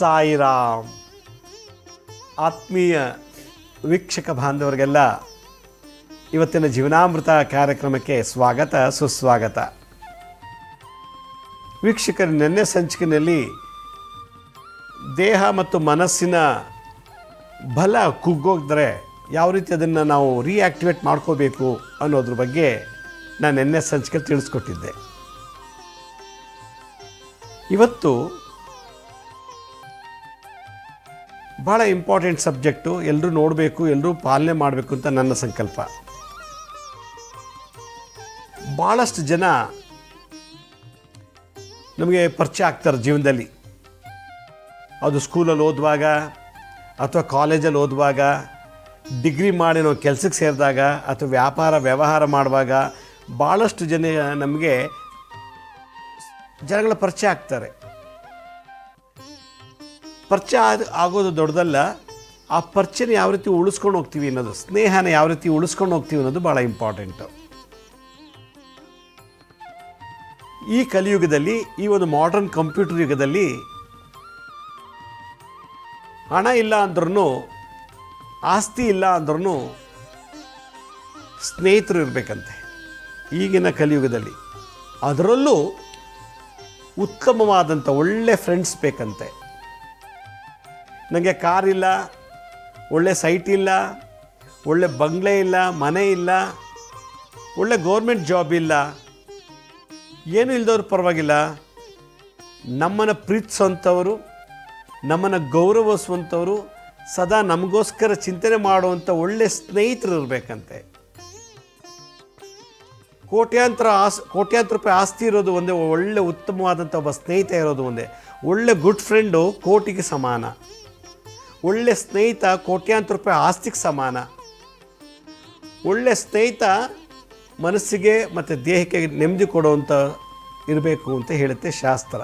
ಸಾಯಿರಾಮ್. ಆತ್ಮೀಯ ವೀಕ್ಷಕ ಬಾಂಧವರಿಗೆಲ್ಲ ಇವತ್ತಿನ ಜೀವನಾಮೃತ ಕಾರ್ಯಕ್ರಮಕ್ಕೆ ಸ್ವಾಗತ, ಸುಸ್ವಾಗತ. ವೀಕ್ಷಕರು, ನಿನ್ನೆ ಸಂಚಿಕೆಯಲ್ಲಿ ದೇಹ ಮತ್ತು ಮನಸ್ಸಿನ ಬಲ ಕುಗ್ಗೋಗಿದ್ರೆ ಯಾವ ರೀತಿ ಅದನ್ನು ನಾವು ರಿಯಾಕ್ಟಿವೇಟ್ ಮಾಡ್ಕೋಬೇಕು ಅನ್ನೋದ್ರ ಬಗ್ಗೆ ನಾನು ನಿನ್ನೆ ಸಂಚಿಕೆ ತಿಳಿಸ್ಕೊಟ್ಟಿದ್ದೆ. ಇವತ್ತು ಭಾಳ ಇಂಪಾರ್ಟೆಂಟ್ ಸಬ್ಜೆಕ್ಟು ಎಲ್ಲರೂ ನೋಡಬೇಕು ಎಲ್ಲರೂ ಪಾಲನೆ ಮಾಡಬೇಕು ಅಂತ ನನ್ನ ಸಂಕಲ್ಪ. ಭಾಳಷ್ಟು ಜನ ನಮಗೆ ಪರಿಚಯ ಆಗ್ತಾರೆ ಜೀವನದಲ್ಲಿ. ಅದು ಸ್ಕೂಲಲ್ಲಿ ಓದುವಾಗ ಅಥವಾ ಕಾಲೇಜಲ್ಲಿ ಓದುವಾಗ ಡಿಗ್ರಿ ಮಾಡಿ ನಾವು ಕೆಲಸಕ್ಕೆ ಸೇರಿದಾಗ ಅಥವಾ ವ್ಯಾಪಾರ, ವ್ಯವಹಾರ ಮಾಡುವಾಗ ಭಾಳಷ್ಟು ಜನ ನಮಗೆ ಜನಗಳ ಪರಿಚಯ ಆಗ್ತಾರೆ. ಪರಿಚಯ ಆಗೋದು ದೊಡ್ಡದಲ್ಲ, ಆ ಪರಿಚಯನ ಯಾವ ರೀತಿ ಉಳಿಸ್ಕೊಂಡು ಹೋಗ್ತೀವಿ ಅನ್ನೋದು, ಸ್ನೇಹನ ಯಾವ ರೀತಿ ಉಳಿಸ್ಕೊಂಡು ಹೋಗ್ತೀವಿ ಅನ್ನೋದು ಭಾಳ ಇಂಪಾರ್ಟೆಂಟು ಈ ಕಲಿಯುಗದಲ್ಲಿ, ಈ ಒಂದು ಮಾಡರ್ನ್ ಕಂಪ್ಯೂಟರ್ ಯುಗದಲ್ಲಿ ಹಣ ಇಲ್ಲ ಅಂದ್ರೂ ಆಸ್ತಿ ಇಲ್ಲ ಅಂದ್ರೂ ಸ್ನೇಹಿತರು ಇರಬೇಕಂತೆ. ಈಗಿನ ಕಲಿಯುಗದಲ್ಲಿ. ಅದರಲ್ಲೂ ಉತ್ತಮವಾದಂಥ ಒಳ್ಳೆ ಫ್ರೆಂಡ್ಸ್ ಬೇಕಂತೆ. ನನಗೆ ಕಾರ್ ಇಲ್ಲ, ಒಳ್ಳೆ ಸೈಟ್ ಇಲ್ಲ, ಒಳ್ಳೆ ಬಂಗ್ಲೆ ಇಲ್ಲ, ಮನೆ ಇಲ್ಲ, ಒಳ್ಳೆ ಗೌರ್ಮೆಂಟ್ ಜಾಬ್ ಇಲ್ಲ. ಏನೂ ಇಲ್ದವ್ರು ಪರವಾಗಿಲ್ಲ. ನಮ್ಮನ್ನು ಪ್ರೀತಿಸೋಂಥವರು, ನಮ್ಮನ್ನು ಗೌರವಿಸುವಂಥವರು, ಸದಾ ನಮಗೋಸ್ಕರ ಚಿಂತನೆ ಮಾಡುವಂಥ ಒಳ್ಳೆ ಸ್ನೇಹಿತರು ಇರಬೇಕಂತೆ. ಕೋಟ್ಯಾಂತರ ಆಸ್, ಕೋಟ್ಯಾಂತರ ರೂಪಾಯಿ ಆಸ್ತಿ ಇರೋದು ಒಂದೇ, ಒಳ್ಳೆ ಉತ್ತಮವಾದಂಥ ಒಬ್ಬ ಸ್ನೇಹಿತ ಇರೋದು ಒಂದೇ. ಒಳ್ಳೆ ಗುಡ್ ಫ್ರೆಂಡು ಕೋಟಿಗೆ ಸಮಾನ. ಒಳ್ಳೆ ಸ್ನೇಹಿತ ಕೋಟ್ಯಾಂತರ ರೂಪಾಯಿ ಆಸ್ತಿಗೆ ಸಮಾನ. ಒಳ್ಳೆ ಸ್ನೇಹಿತ ಮನಸ್ಸಿಗೆ ಮತ್ತು ದೇಹಕ್ಕೆ ನೆಮ್ಮದಿ ಕೊಡುವಂಥ ಇರಬೇಕು ಅಂತ ಹೇಳುತ್ತೆ ಶಾಸ್ತ್ರ.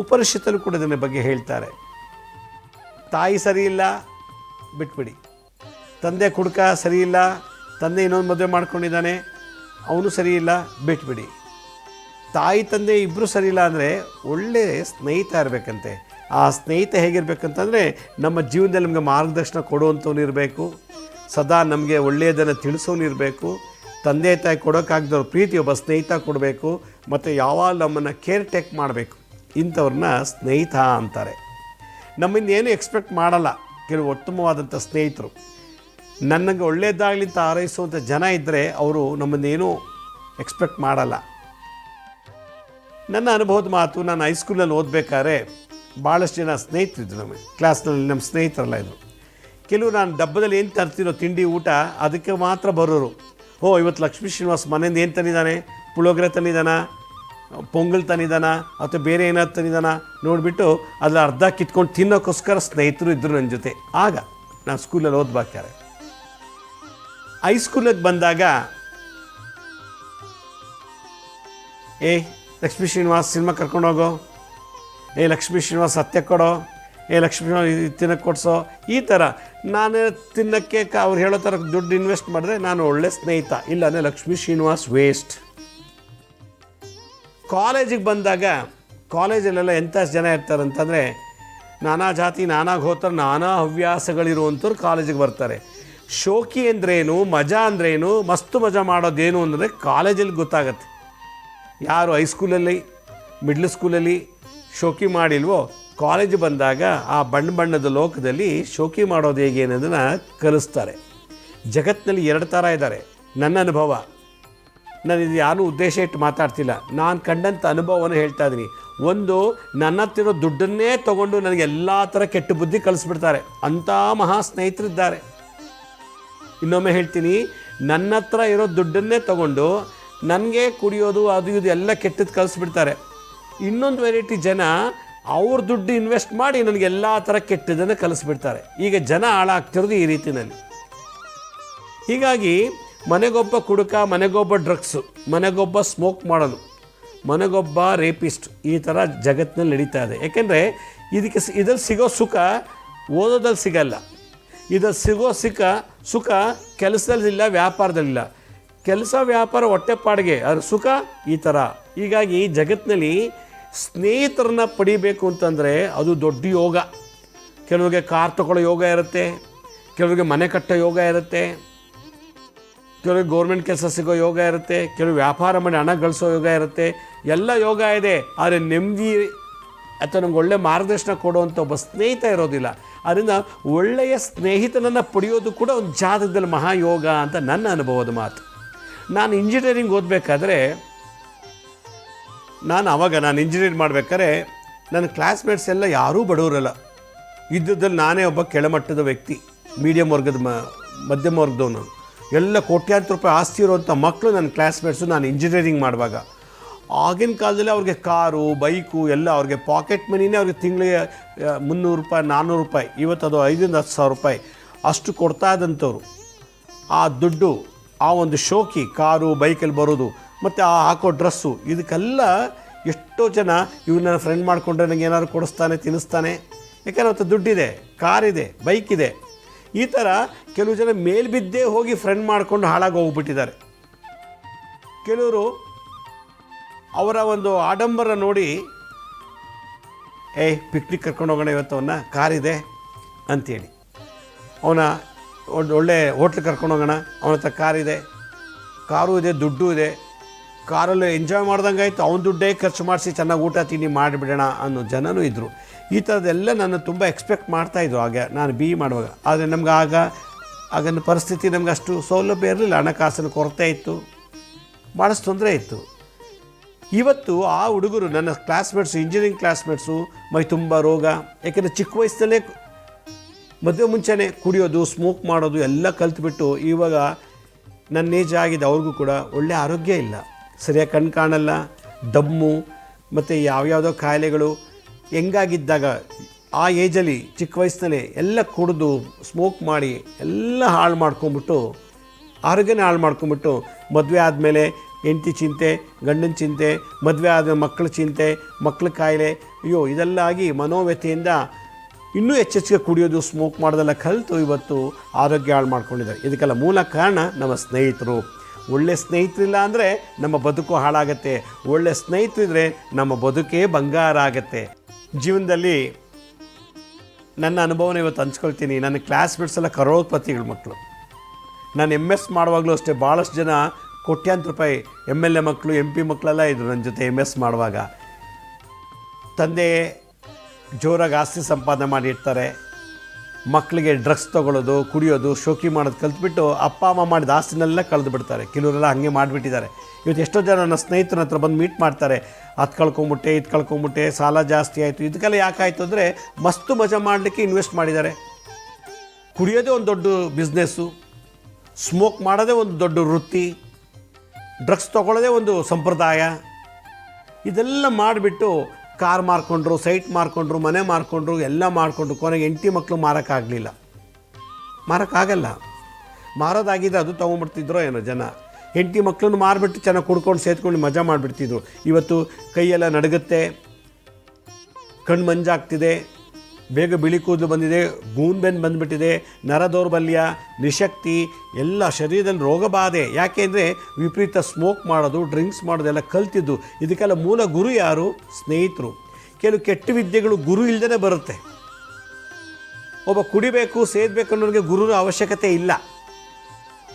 ಉಪನಿಷತ್ತರು ಕೂಡ ಇದನ್ನ ಬಗ್ಗೆ ಹೇಳ್ತಾರೆ. ತಾಯಿ ಸರಿ ಇಲ್ಲ, ಬಿಟ್ಬಿಡಿ. ತಂದೆ ಕುಡುಕ ಸರಿ ಇಲ್ಲ, ತಂದೆ ಇನ್ನೊಂದು ಮದುವೆ ಮಾಡ್ಕೊಂಡಿದ್ದಾನೆ, ಅವನು ಸರಿ ಇಲ್ಲ, ಬಿಟ್ಬಿಡಿ. ತಾಯಿ ತಂದೆ ಇಬ್ಬರು ಸರಿ ಇಲ್ಲ ಅಂದರೆ ಒಳ್ಳೆ ಸ್ನೇಹಿತ ಇರಬೇಕಂತೆ. ಆ ಸ್ನೇಹಿತ ಹೇಗಿರ್ಬೇಕಂತಂದರೆ ನಮ್ಮ ಜೀವನದಲ್ಲಿ ನಮಗೆ ಮಾರ್ಗದರ್ಶನ ಕೊಡುವಂಥವ್ನು ಇರಬೇಕು, ಸದಾ ನಮಗೆ ಒಳ್ಳೆಯದನ್ನು ತಿಳಿಸೋನು ಇರಬೇಕು, ತಂದೆ ತಾಯಿ ಕೊಡೋಕ್ಕಾಗದವ್ರ ಪ್ರೀತಿ ಒಬ್ಬ ಸ್ನೇಹಿತ ಕೊಡಬೇಕು, ಮತ್ತು ಯಾವಾಗ ನಮ್ಮನ್ನು ಕೇರ್ ಟೇಕ್ ಮಾಡಬೇಕು. ಇಂಥವ್ರನ್ನ ಸ್ನೇಹಿತ ಅಂತಾರೆ. ನಮ್ಮಿಂದ ಏನು ಎಕ್ಸ್ಪೆಕ್ಟ್ ಮಾಡಲ್ಲ ಕೆಲವು ಉತ್ತಮವಾದಂಥ ಸ್ನೇಹಿತರು. ನನಗೆ ಒಳ್ಳೆಯದಾಗಲಿ ಅಂತ ಹಾರೈಸುವಂಥ ಜನ ಇದ್ದರೆ ಅವರು ನಮ್ಮನ್ನೇನು ಎಕ್ಸ್ಪೆಕ್ಟ್ ಮಾಡಲ್ಲ. ನನ್ನ ಅನುಭವದ ಮಾತು, ನಾನು ಹೈಸ್ಕೂಲಲ್ಲಿ ಓದಬೇಕಾದ್ರೆ ಭಾಳಷ್ಟು ಜನ ಸ್ನೇಹಿತರಿದ್ರು ನಮಗೆ. ಕ್ಲಾಸ್ನಲ್ಲಿ ನಮ್ಮ ಸ್ನೇಹಿತರೆಲ್ಲ ಇದ್ದರು ಕೆಲವು ನಾನು ಡಬ್ಬದಲ್ಲಿ ಏನು ತರ್ತೀನೋ ತಿಂಡಿ, ಊಟ, ಅದಕ್ಕೆ ಮಾತ್ರ ಬರೋರು. ಓ ಇವತ್ತು ಲಕ್ಷ್ಮೀ ಶ್ರೀನಿವಾಸ್ ಮನೆಯಿಂದ ಏನು ತಂದಿದ್ದಾನೆ? ಪುಳೋಗ್ರೆ ತಂದಿದ್ದಾನ? ಪೊಂಗಲ್ ತಂದಿದ್ದಾನ? ಅಥವಾ ಬೇರೆ ಏನಾದ್ರು ತಂದಿದ್ದಾನ? ನೋಡಿಬಿಟ್ಟು ಅದ್ರ ಅರ್ಧ ಕಿತ್ಕೊಂಡು ತಿನ್ನೋಕ್ಕೋಸ್ಕರ ಸ್ನೇಹಿತರು ಇದ್ದರು ನನ್ನ ಜೊತೆ. ಆಗ ನಾನು ಸ್ಕೂಲಲ್ಲಿ ಓದ್ಬೇಕಾರೆ ಹೈಸ್ಕೂಲಿಗೆ ಬಂದಾಗ, ಏ, ಲಕ್ಷ್ಮೀ ಶ್ರೀನಿವಾಸ್, ಸಿನಿಮಾ ಕರ್ಕೊಂಡೋಗೋ ಏ ಲಕ್ಷ್ಮೀ ಶ್ರೀನಿವಾಸ್ ಸತ್ಯ ಕೊಡೋ, ಏ ಲಕ್ಷ್ಮೀ ಶ್ರೀನಿವಾಸ್ ತಿನ್ನಕ್ಕೆ ಕೊಡಿಸೋ, ಈ ಥರ ನಾನು ತಿನ್ನಕ್ಕೆ ಕ, ಅವ್ರು ಹೇಳೋ ಥರ ದುಡ್ಡು ಇನ್ವೆಸ್ಟ್ ಮಾಡಿದ್ರೆ ನಾನು ಒಳ್ಳೆ ಸ್ನೇಹಿತ ಇಲ್ಲ ಅಂದರೆ ಲಕ್ಷ್ಮೀ ಶ್ರೀನಿವಾಸ್ ವೇಸ್ಟ್ ಕಾಲೇಜಿಗೆ ಬಂದಾಗ, ಕಾಲೇಜಲ್ಲೆಲ್ಲ ಎಂಥ ಜನ ಇರ್ತಾರೆ ಅಂತಂದರೆ, ನಾನಾ ಜಾತಿ, ನಾನಾ ಗೋತ್ರ, ನಾನಾ ಹವ್ಯಾಸಗಳಿರುವಂಥವ್ರು ಕಾಲೇಜಿಗೆ ಬರ್ತಾರೆ. ಶೋಕಿ ಅಂದ್ರೇನು, ಮಜಾ ಅಂದ್ರೇನು, ಮಸ್ತು ಮಜಾ ಮಾಡೋದೇನು ಅಂದರೆ ಕಾಲೇಜಲ್ಲಿ ಗೊತ್ತಾಗತ್ತೆ. ಯಾರು ಹೈಸ್ಕೂಲಲ್ಲಿ ಮಿಡ್ಲ್ ಸ್ಕೂಲಲ್ಲಿ ಶೋಕಿ ಮಾಡಿಲ್ವೋ? ಕಾಲೇಜ್ ಬಂದಾಗ ಆ ಬಣ್ಣ ಬಣ್ಣದ ಲೋಕದಲ್ಲಿ ಶೋಕಿ ಮಾಡೋದು ಹೇಗೆ ಅನ್ನೋದನ್ನು ಕಲಿಸ್ತಾರೆ. ಜಗತ್ತಿನಲ್ಲಿ ಎರಡು ಥರ ಇದ್ದಾರೆ, ನನ್ನ ಅನುಭವ. ನಾನು ಇದು ಯಾರೂ ಉದ್ದೇಶ ಇಟ್ಟು ಮಾತಾಡ್ತಿಲ್ಲ. ನಾನು ಕಂಡಂಥ ಅನುಭವವನ್ನು ಹೇಳ್ತಾ ಇದ್ದೀನಿ. ಒಂದು ನನ್ನ ಹತ್ತಿರೋ ದುಡ್ಡನ್ನೇ ತೊಗೊಂಡು ನನಗೆ ಎಲ್ಲ ಥರ ಕೆಟ್ಟ ಬುದ್ಧಿ ಕಲಿಸ್ಬಿಡ್ತಾರೆ. ಅಂಥ ಮಹಾ ಸ್ನೇಹಿತರಿದ್ದಾರೆ. ಇನ್ನೊಮ್ಮೆ ಹೇಳ್ತೀನಿ ನನ್ನ ಹತ್ರ ಇರೋ ದುಡ್ಡನ್ನೇ ತಗೊಂಡು ನನಗೆ ಕುಡಿಯೋದು ಅದು ಇದು ಎಲ್ಲ ಕೆಟ್ಟದ್ದು ಕಲಿಸ್ಬಿಡ್ತಾರೆ. ಇನ್ನೊಂದು ವೆರೈಟಿ ಜನ ಅವ್ರ ದುಡ್ಡು ಇನ್ವೆಸ್ಟ್ ಮಾಡಿ ನನಗೆ ಎಲ್ಲ ಥರ ಕೆಟ್ಟದನ್ನು ಕಲಿಸ್ಬಿಡ್ತಾರೆ. ಈಗ ಜನ ಹಾಳಾಗ್ತಿರೋದು ಈ ರೀತಿಯಲ್ಲಿ ಹೀಗಾಗಿ ಮನೆಗೊಬ್ಬ ಕುಡುಕ, ಮನೆಗೊಬ್ಬ ಡ್ರಗ್ಸು ಮನೆಗೊಬ್ಬ ಸ್ಮೋಕ್ ಮಾಡಲು, ಮನೆಗೊಬ್ಬ ರೇಪಿಸ್ಟ್ ಈ ಥರ ಜಗತ್ತಿನಲ್ಲಿ ನಡೀತಾ ಇದೆ. ಯಾಕೆಂದರೆ ಇದಕ್ಕೆ ಇದ್ರಲ್ಲಿ ಸಿಗೋ ಸುಖ ಓದೋದಲ್ಲಿ ಸಿಗಲ್ಲ. ಇದ್ರಲ್ಲಿ ಸಿಗೋ ಸುಖ ಸುಖ ಕೆಲಸದಲ್ಲಿಲ್ಲ, ವ್ಯಾಪಾರದಲ್ಲಿಲ್ಲ. ಕೆಲಸ ವ್ಯಾಪಾರ ಹೊಟ್ಟೆಪಾಡಿಗೆ ಅದ್ರ ಸುಖ ಈ ಥರ ಹೀಗಾಗಿ ಜಗತ್ತಿನಲ್ಲಿ ಸ್ನೇಹಿತರನ್ನ ಪಡಿಬೇಕು ಅಂತಂದರೆ ಅದು ದೊಡ್ಡ ಯೋಗ. ಕೆಲವರಿಗೆ ಕಾರ್ ತಗೊಳ್ಳೋ ಯೋಗ ಇರುತ್ತೆ, ಕೆಲವರಿಗೆ ಮನೆ ಕಟ್ಟೋ ಯೋಗ ಇರುತ್ತೆ, ಕೆಲವರಿಗೆ ಗೌರ್ಮೆಂಟ್ ಕೆಲಸ ಸಿಗೋ ಯೋಗ ಇರುತ್ತೆ ಕೆಲವು ವ್ಯಾಪಾರ ಮಾಡಿ ಹಣ ಗಳಿಸೋ ಯೋಗ ಇರುತ್ತೆ, ಎಲ್ಲ ಯೋಗ ಇದೆ, ಆದರೆ ನೆಮ್ಮದಿ ಅಥವಾ ನಮ್ಗೆ ಒಳ್ಳೆ ಮಾರ್ಗದರ್ಶನ ಕೊಡುವಂಥ ಒಬ್ಬ ಸ್ನೇಹಿತ ಇರೋದಿಲ್ಲ. ಅದರಿಂದ ಒಳ್ಳೆಯ ಸ್ನೇಹಿತನನ್ನು ಪಡೆಯೋದು ಕೂಡ ಒಂದು ಜಾತಕದಲ್ಲಿ ಮಹಾಯೋಗ ಅಂತ ನನ್ನ ಅನುಭವದ ಮಾತು. ನಾನು ಇಂಜಿನಿಯರಿಂಗ್ ಓದಬೇಕಾದ್ರೆ ನಾನು ಅವಾಗ ನಾನು ಇಂಜಿನಿಯರಿಂಗ್ ಮಾಡ್ಬೇಕಾದ್ರೆ ನನ್ನ ಕ್ಲಾಸ್ಮೇಟ್ಸ್ ಎಲ್ಲ ಯಾರೂ ಬಡವರಲ್ಲ. ಇದ್ದದ್ದಲ್ಲಿ ನಾನೇ ಒಬ್ಬ ಕೆಳಮಟ್ಟದ ವ್ಯಕ್ತಿ ಮೀಡಿಯಮ್ ವರ್ಗದ ಮ, ಮಧ್ಯಮ ವರ್ಗದವನು. ಎಲ್ಲ ಕೋಟ್ಯಾಂತರ ರೂಪಾಯಿ ಆಸ್ತಿ ಇರುವಂಥ ಮಕ್ಕಳು ನನ್ನ ಕ್ಲಾಸ್ಮೇಟ್ಸು ನಾನು ಇಂಜಿನಿಯರಿಂಗ್ ಮಾಡುವಾಗ. ಆಗಿನ ಕಾಲದಲ್ಲಿ ಅವ್ರಿಗೆ ಕಾರು, ಬೈಕು ಎಲ್ಲ ಅವ್ರಿಗೆ ಪಾಕೆಟ್ ಮನಿನೇ ಅವ್ರಿಗೆ ತಿಂಗಳಿಗೆ ಮುನ್ನೂರು ರೂಪಾಯಿ, ನಾನ್ನೂರು ರೂಪಾಯಿ, ಇವತ್ತು ಅದು ಐದರಿಂದ ಹತ್ತು ಸಾವಿರ ರೂಪಾಯಿ ಅಷ್ಟು ಕೊಡ್ತಾ ಇದ್ದಂಥವ್ರು. ಆ ದುಡ್ಡು, ಆ ಒಂದು ಶೋಕಿ, ಕಾರು, ಬೈಕಲ್ಲಿ ಬರೋದು ಮತ್ತು ಆ ಹಾಕೋ ಡ್ರೆಸ್ಸು. ಇದಕ್ಕೆಲ್ಲ ಎಷ್ಟೋ ಜನ ಇವನ್ನ ಫ್ರೆಂಡ್ ಮಾಡಿಕೊಂಡ್ರೆ ನನಗೆ ಏನಾದ್ರು ಕೊಡಿಸ್ತಾನೆ, ತಿನ್ನಿಸ್ತಾನೆ. ಯಾಕಂದ್ರೆ ಅವತ್ತು ದುಡ್ಡಿದೆ, ಕಾರಿದೆ ಬೈಕ್ ಇದೆ ಈ ಥರ ಕೆಲವು ಜನ ಮೇಲ್ಬಿದ್ದೇ ಹೋಗಿ ಫ್ರೆಂಡ್ ಮಾಡಿಕೊಂಡು ಹಾಳಾಗಿ ಹೋಗ್ಬಿಟ್ಟಿದ್ದಾರೆ. ಕೆಲವರು ಅವರ ಒಂದು ಆಡಂಬರ ನೋಡಿ, ಏಯ್ ಪಿಕ್ನಿಕ್ ಕರ್ಕೊಂಡು ಹೋಗೋಣ ಇವತ್ತು ಅವನ್ನ ಕಾರಿದೆ ಅಂತೇಳಿ. ಅವನ ಒಂದು ಒಳ್ಳೆ ಹೋಟ್ಲಿಗೆ ಕರ್ಕೊಂಡು ಹೋಗೋಣ, ಅವನ ಹತ್ರ ಕಾರಿದೆ. ಕಾರು ಇದೆ, ದುಡ್ಡು ಇದೆ. ಕಾರಲ್ಲಿ ಎಂಜಾಯ್ ಮಾಡ್ದಂಗೆ ಆಯಿತು. ಅವ್ನ ದುಡ್ಡೇ ಖರ್ಚು ಮಾಡಿಸಿ ಚೆನ್ನಾಗಿ ಊಟ ತಿಂಡಿ ಮಾಡಿಬಿಡೋಣ ಅನ್ನೋ ಜನನೂ ಇದ್ದರು ಈ ಥರದ್ದೆಲ್ಲ ನಾನು ತುಂಬ ಎಕ್ಸ್ಪೆಕ್ಟ್ ಮಾಡ್ತಾಯಿದ್ರು ಆಗ ನಾನು ಬಿ ಮಾಡುವಾಗ. ಆದರೆ ನಮ್ಗೆ ಆಗ, ಆಗಿನ ಪರಿಸ್ಥಿತಿ ನಮ್ಗೆ ಅಷ್ಟು ಸೌಲಭ್ಯ ಇರಲಿಲ್ಲ. ಹಣಕಾಸಿನ ಕೊರತೆ ಇತ್ತು. ಭಾಳಷ್ಟು ತೊಂದರೆ ಇತ್ತು. ಇವತ್ತು ಆ ಹುಡುಗರು, ನನ್ನ ಕ್ಲಾಸ್ಮೇಟ್ಸು ಇಂಜಿನಿಯರಿಂಗ್ ಕ್ಲಾಸ್ಮೇಟ್ಸು ಮೈ ತುಂಬ ರೋಗ. ಯಾಕೆಂದರೆ ಚಿಕ್ಕ ವಯಸ್ಸಲ್ಲೇ ಮದುವೆ ಮುಂಚೆನೆ ಕುಡಿಯೋದು ಸ್ಮೋಕ್ ಮಾಡೋದು ಎಲ್ಲ ಕಲ್ತ್ಬಿಟ್ಟು ಇವಾಗ ನನ್ನ ಏಜ್ ಆಗಿದೆ, ಅವ್ರಿಗೂ ಕೂಡ ಒಳ್ಳೆಯ ಆರೋಗ್ಯ ಇಲ್ಲ. ಸರಿಯಾಗಿ ಕಣ್ಣು ಕಾಣಲ್ಲ, ದಮ್ಮು, ಮತ್ತು ಯಾವ್ಯಾವುದೋ ಕಾಯಿಲೆಗಳು ಹೆಂಗಾಗಿದ್ದಾಗ ಆ ಏಜಲ್ಲಿ ಚಿಕ್ಕ ವಯಸ್ಸಿನಲ್ಲೇ ಎಲ್ಲ ಕುಡಿದು ಸ್ಮೋಕ್ ಮಾಡಿ ಎಲ್ಲ ಹಾಳು ಮಾಡ್ಕೊಂಬಿಟ್ಟು, ಆರೋಗ್ಯನೇ ಹಾಳು ಮಾಡ್ಕೊಂಬಿಟ್ಟು ಮದುವೆ ಆದಮೇಲೆ ಹೆಂಡತಿ ಚಿಂತೆ, ಗಂಡನ ಚಿಂತೆ, ಮದುವೆ ಆದ ಮಕ್ಕಳ ಚಿಂತೆ, ಮಕ್ಕಳ ಕಾಯಿಲೆ, ಅಯ್ಯೋ, ಇದೆಲ್ಲ ಆಗಿ ಮನೋವ್ಯಥೆಯಿಂದ ಇನ್ನೂ ಹೆಚ್ಚೆಚ್ಚಿಗೆ ಕುಡಿಯೋದು ಸ್ಮೋಕ್ ಮಾಡೋದೆಲ್ಲ ಕಲಿತು ಇವತ್ತು ಆರೋಗ್ಯ ಹಾಳು ಮಾಡ್ಕೊಂಡಿದ್ದಾರೆ. ಇದಕ್ಕೆಲ್ಲ ಮೂಲ ಕಾರಣ ನಮ್ಮ ಸ್ನೇಹಿತರು. ಒಳ್ಳೆ ಸ್ನೇಹಿತರಿಲ್ಲ ಅಂದರೆ ನಮ್ಮ ಬದುಕು ಹಾಳಾಗತ್ತೆ. ಒಳ್ಳೆ ಸ್ನೇಹಿತರಿದ್ರೆ ನಮ್ಮ ಬದುಕೇ ಬಂಗಾರ ಆಗತ್ತೆ. ಜೀವನದಲ್ಲಿ ನನ್ನ ಅನುಭವನ ಇವತ್ತು ಹಂಚ್ಕೊಳ್ತೀನಿ. ನನ್ನ ಕ್ಲಾಸ್ಮೇಟ್ಸ್ ಎಲ್ಲ ಕರೋಡ್ಪತಿಗಳ ಮಕ್ಕಳು. ನಾನು ಎಂ ಎಸ್ ಮಾಡುವಾಗಲೂ ಅಷ್ಟೇ ಭಾಳಷ್ಟು ಜನ ಕೋಟ್ಯಾಂತರ ರೂಪಾಯಿ ಎಂ ಎಲ್ ಎ ಮಕ್ಕಳು ಎಂ ಪಿ ಮಕ್ಕಳೆಲ್ಲ ಇದ್ರು ನನ್ನ ಜೊತೆ ಎಂ ಎಸ್ ಮಾಡುವಾಗ. ತಂದೆ ಜೋರಾಗಿ ಆಸ್ತಿ ಸಂಪಾದನೆ ಮಾಡಿರ್ತಾರೆ ಮಕ್ಕಳಿಗೆ ಡ್ರಗ್ಸ್ ತೊಗೊಳ್ಳೋದು, ಕುಡಿಯೋದು, ಶೋಕಿ ಮಾಡೋದು ಕಲ್ತ್ಬಿಟ್ಟು ಅಪ್ಪ, ಅಮ್ಮ ಮಾಡಿದ ಆಸ್ತಿನೆಲ್ಲ ಕಳೆದು ಬಿಡ್ತಾರೆ ಕೆಲವರೆಲ್ಲ ಹಾಗೆ ಮಾಡಿಬಿಟ್ಟಿದ್ದಾರೆ. ಇವತ್ತು ಎಷ್ಟೋ ಜನ ನನ್ನ ಸ್ನೇಹಿತರ ಹತ್ರ ಬಂದು ಮೀಟ್ ಮಾಡ್ತಾರೆ. ಅದು ಕಳ್ಕೊಂಬಿಟ್ಟೆ, ಇದು ಕಳ್ಕೊಂಬಿಟ್ಟೆ, ಸಾಲ ಜಾಸ್ತಿ ಆಯಿತು, ಇದಕ್ಕೆಲ್ಲ ಯಾಕಾಯಿತು ಅಂದರೆ ಮಸ್ತು ಮಜಾ ಮಾಡಲಿಕ್ಕೆ ಇನ್ವೆಸ್ಟ್ ಮಾಡಿದ್ದಾರೆ. ಕುಡಿಯೋದೇ ಒಂದು ದೊಡ್ಡ ಬಿಸ್ನೆಸ್ಸು, ಸ್ಮೋಕ್ ಮಾಡೋದೇ ಒಂದು ದೊಡ್ಡ ವೃತ್ತಿ, ಡ್ರಗ್ಸ್ ತೊಗೊಳ್ಳೋದೇ ಒಂದು ಸಂಪ್ರದಾಯ. ಇದೆಲ್ಲ ಮಾಡಿಬಿಟ್ಟು ಕಾರ್ ಮಾರ್ಕೊಂಡ್ರು, ಸೈಟ್ ಮಾರ್ಕೊಂಡ್ರು, ಮನೆ ಮಾರ್ಕೊಂಡ್ರು, ಎಲ್ಲ ಮಾಡಿಕೊಂಡ್ರು. ಕೊನೆಗೆ ಎಂಟಿ ಮಕ್ಕಳು ಮಾರೋಕ್ಕಾಗಲಿಲ್ಲ ಮಾರೋಕ್ಕಾಗಲ್ಲ ಮಾರೋದಾಗಿದೆ, ಅದು ತೊಗೊಂಡ್ಬಿಡ್ತಿದ್ರೋ ಏನೋ ಜನ. ಹೆಂಡತಿ ಮಕ್ಕಳನ್ನು ಮಾರಿಬಿಟ್ಟು ಚೆನ್ನಾಗಿ ಕುಡ್ಕೊಂಡು ಸೇತ್ಕೊಂಡು ಮಜಾ ಮಾಡಿಬಿಡ್ತಿದ್ರು. ಇವತ್ತು ಕೈಯೆಲ್ಲ ನಡುಗುತ್ತೆ, ಕಣ್ಣು ಮಂಜಾಗ್ತಿದೆ. ಬೇಗ ಬಿಳಿ ಕೂದಲು ಬಂದಿದೆ ಗೂನ್ ಬೆನ್ ಬಂದುಬಿಟ್ಟಿದೆ ನರ ದೌರ್ಬಲ್ಯ ನಿಶಕ್ತಿ, ಎಲ್ಲ ಶರೀರದಲ್ಲಿ ರೋಗ ಬಾಧೆ. ಯಾಕೆಂದರೆ ವಿಪರೀತ ಸ್ಮೋಕ್ ಮಾಡೋದು ಡ್ರಿಂಕ್ಸ್ ಮಾಡೋದೆಲ್ಲ ಕಲ್ತಿದ್ದು. ಇದಕ್ಕೆಲ್ಲ ಮೂಲ ಗುರು ಯಾರು? ಸ್ನೇಹಿತರು. ಕೆಲವು ಕೆಟ್ಟ ವಿದ್ಯೆಗಳು ಗುರು ಇಲ್ಲದೇ ಬರುತ್ತೆ. ಒಬ್ಬ ಕುಡಿಬೇಕು, ಸೇದಬೇಕು ಅನ್ನೋರಿಗೆ ಗುರುನ ಅವಶ್ಯಕತೆ ಇಲ್ಲ.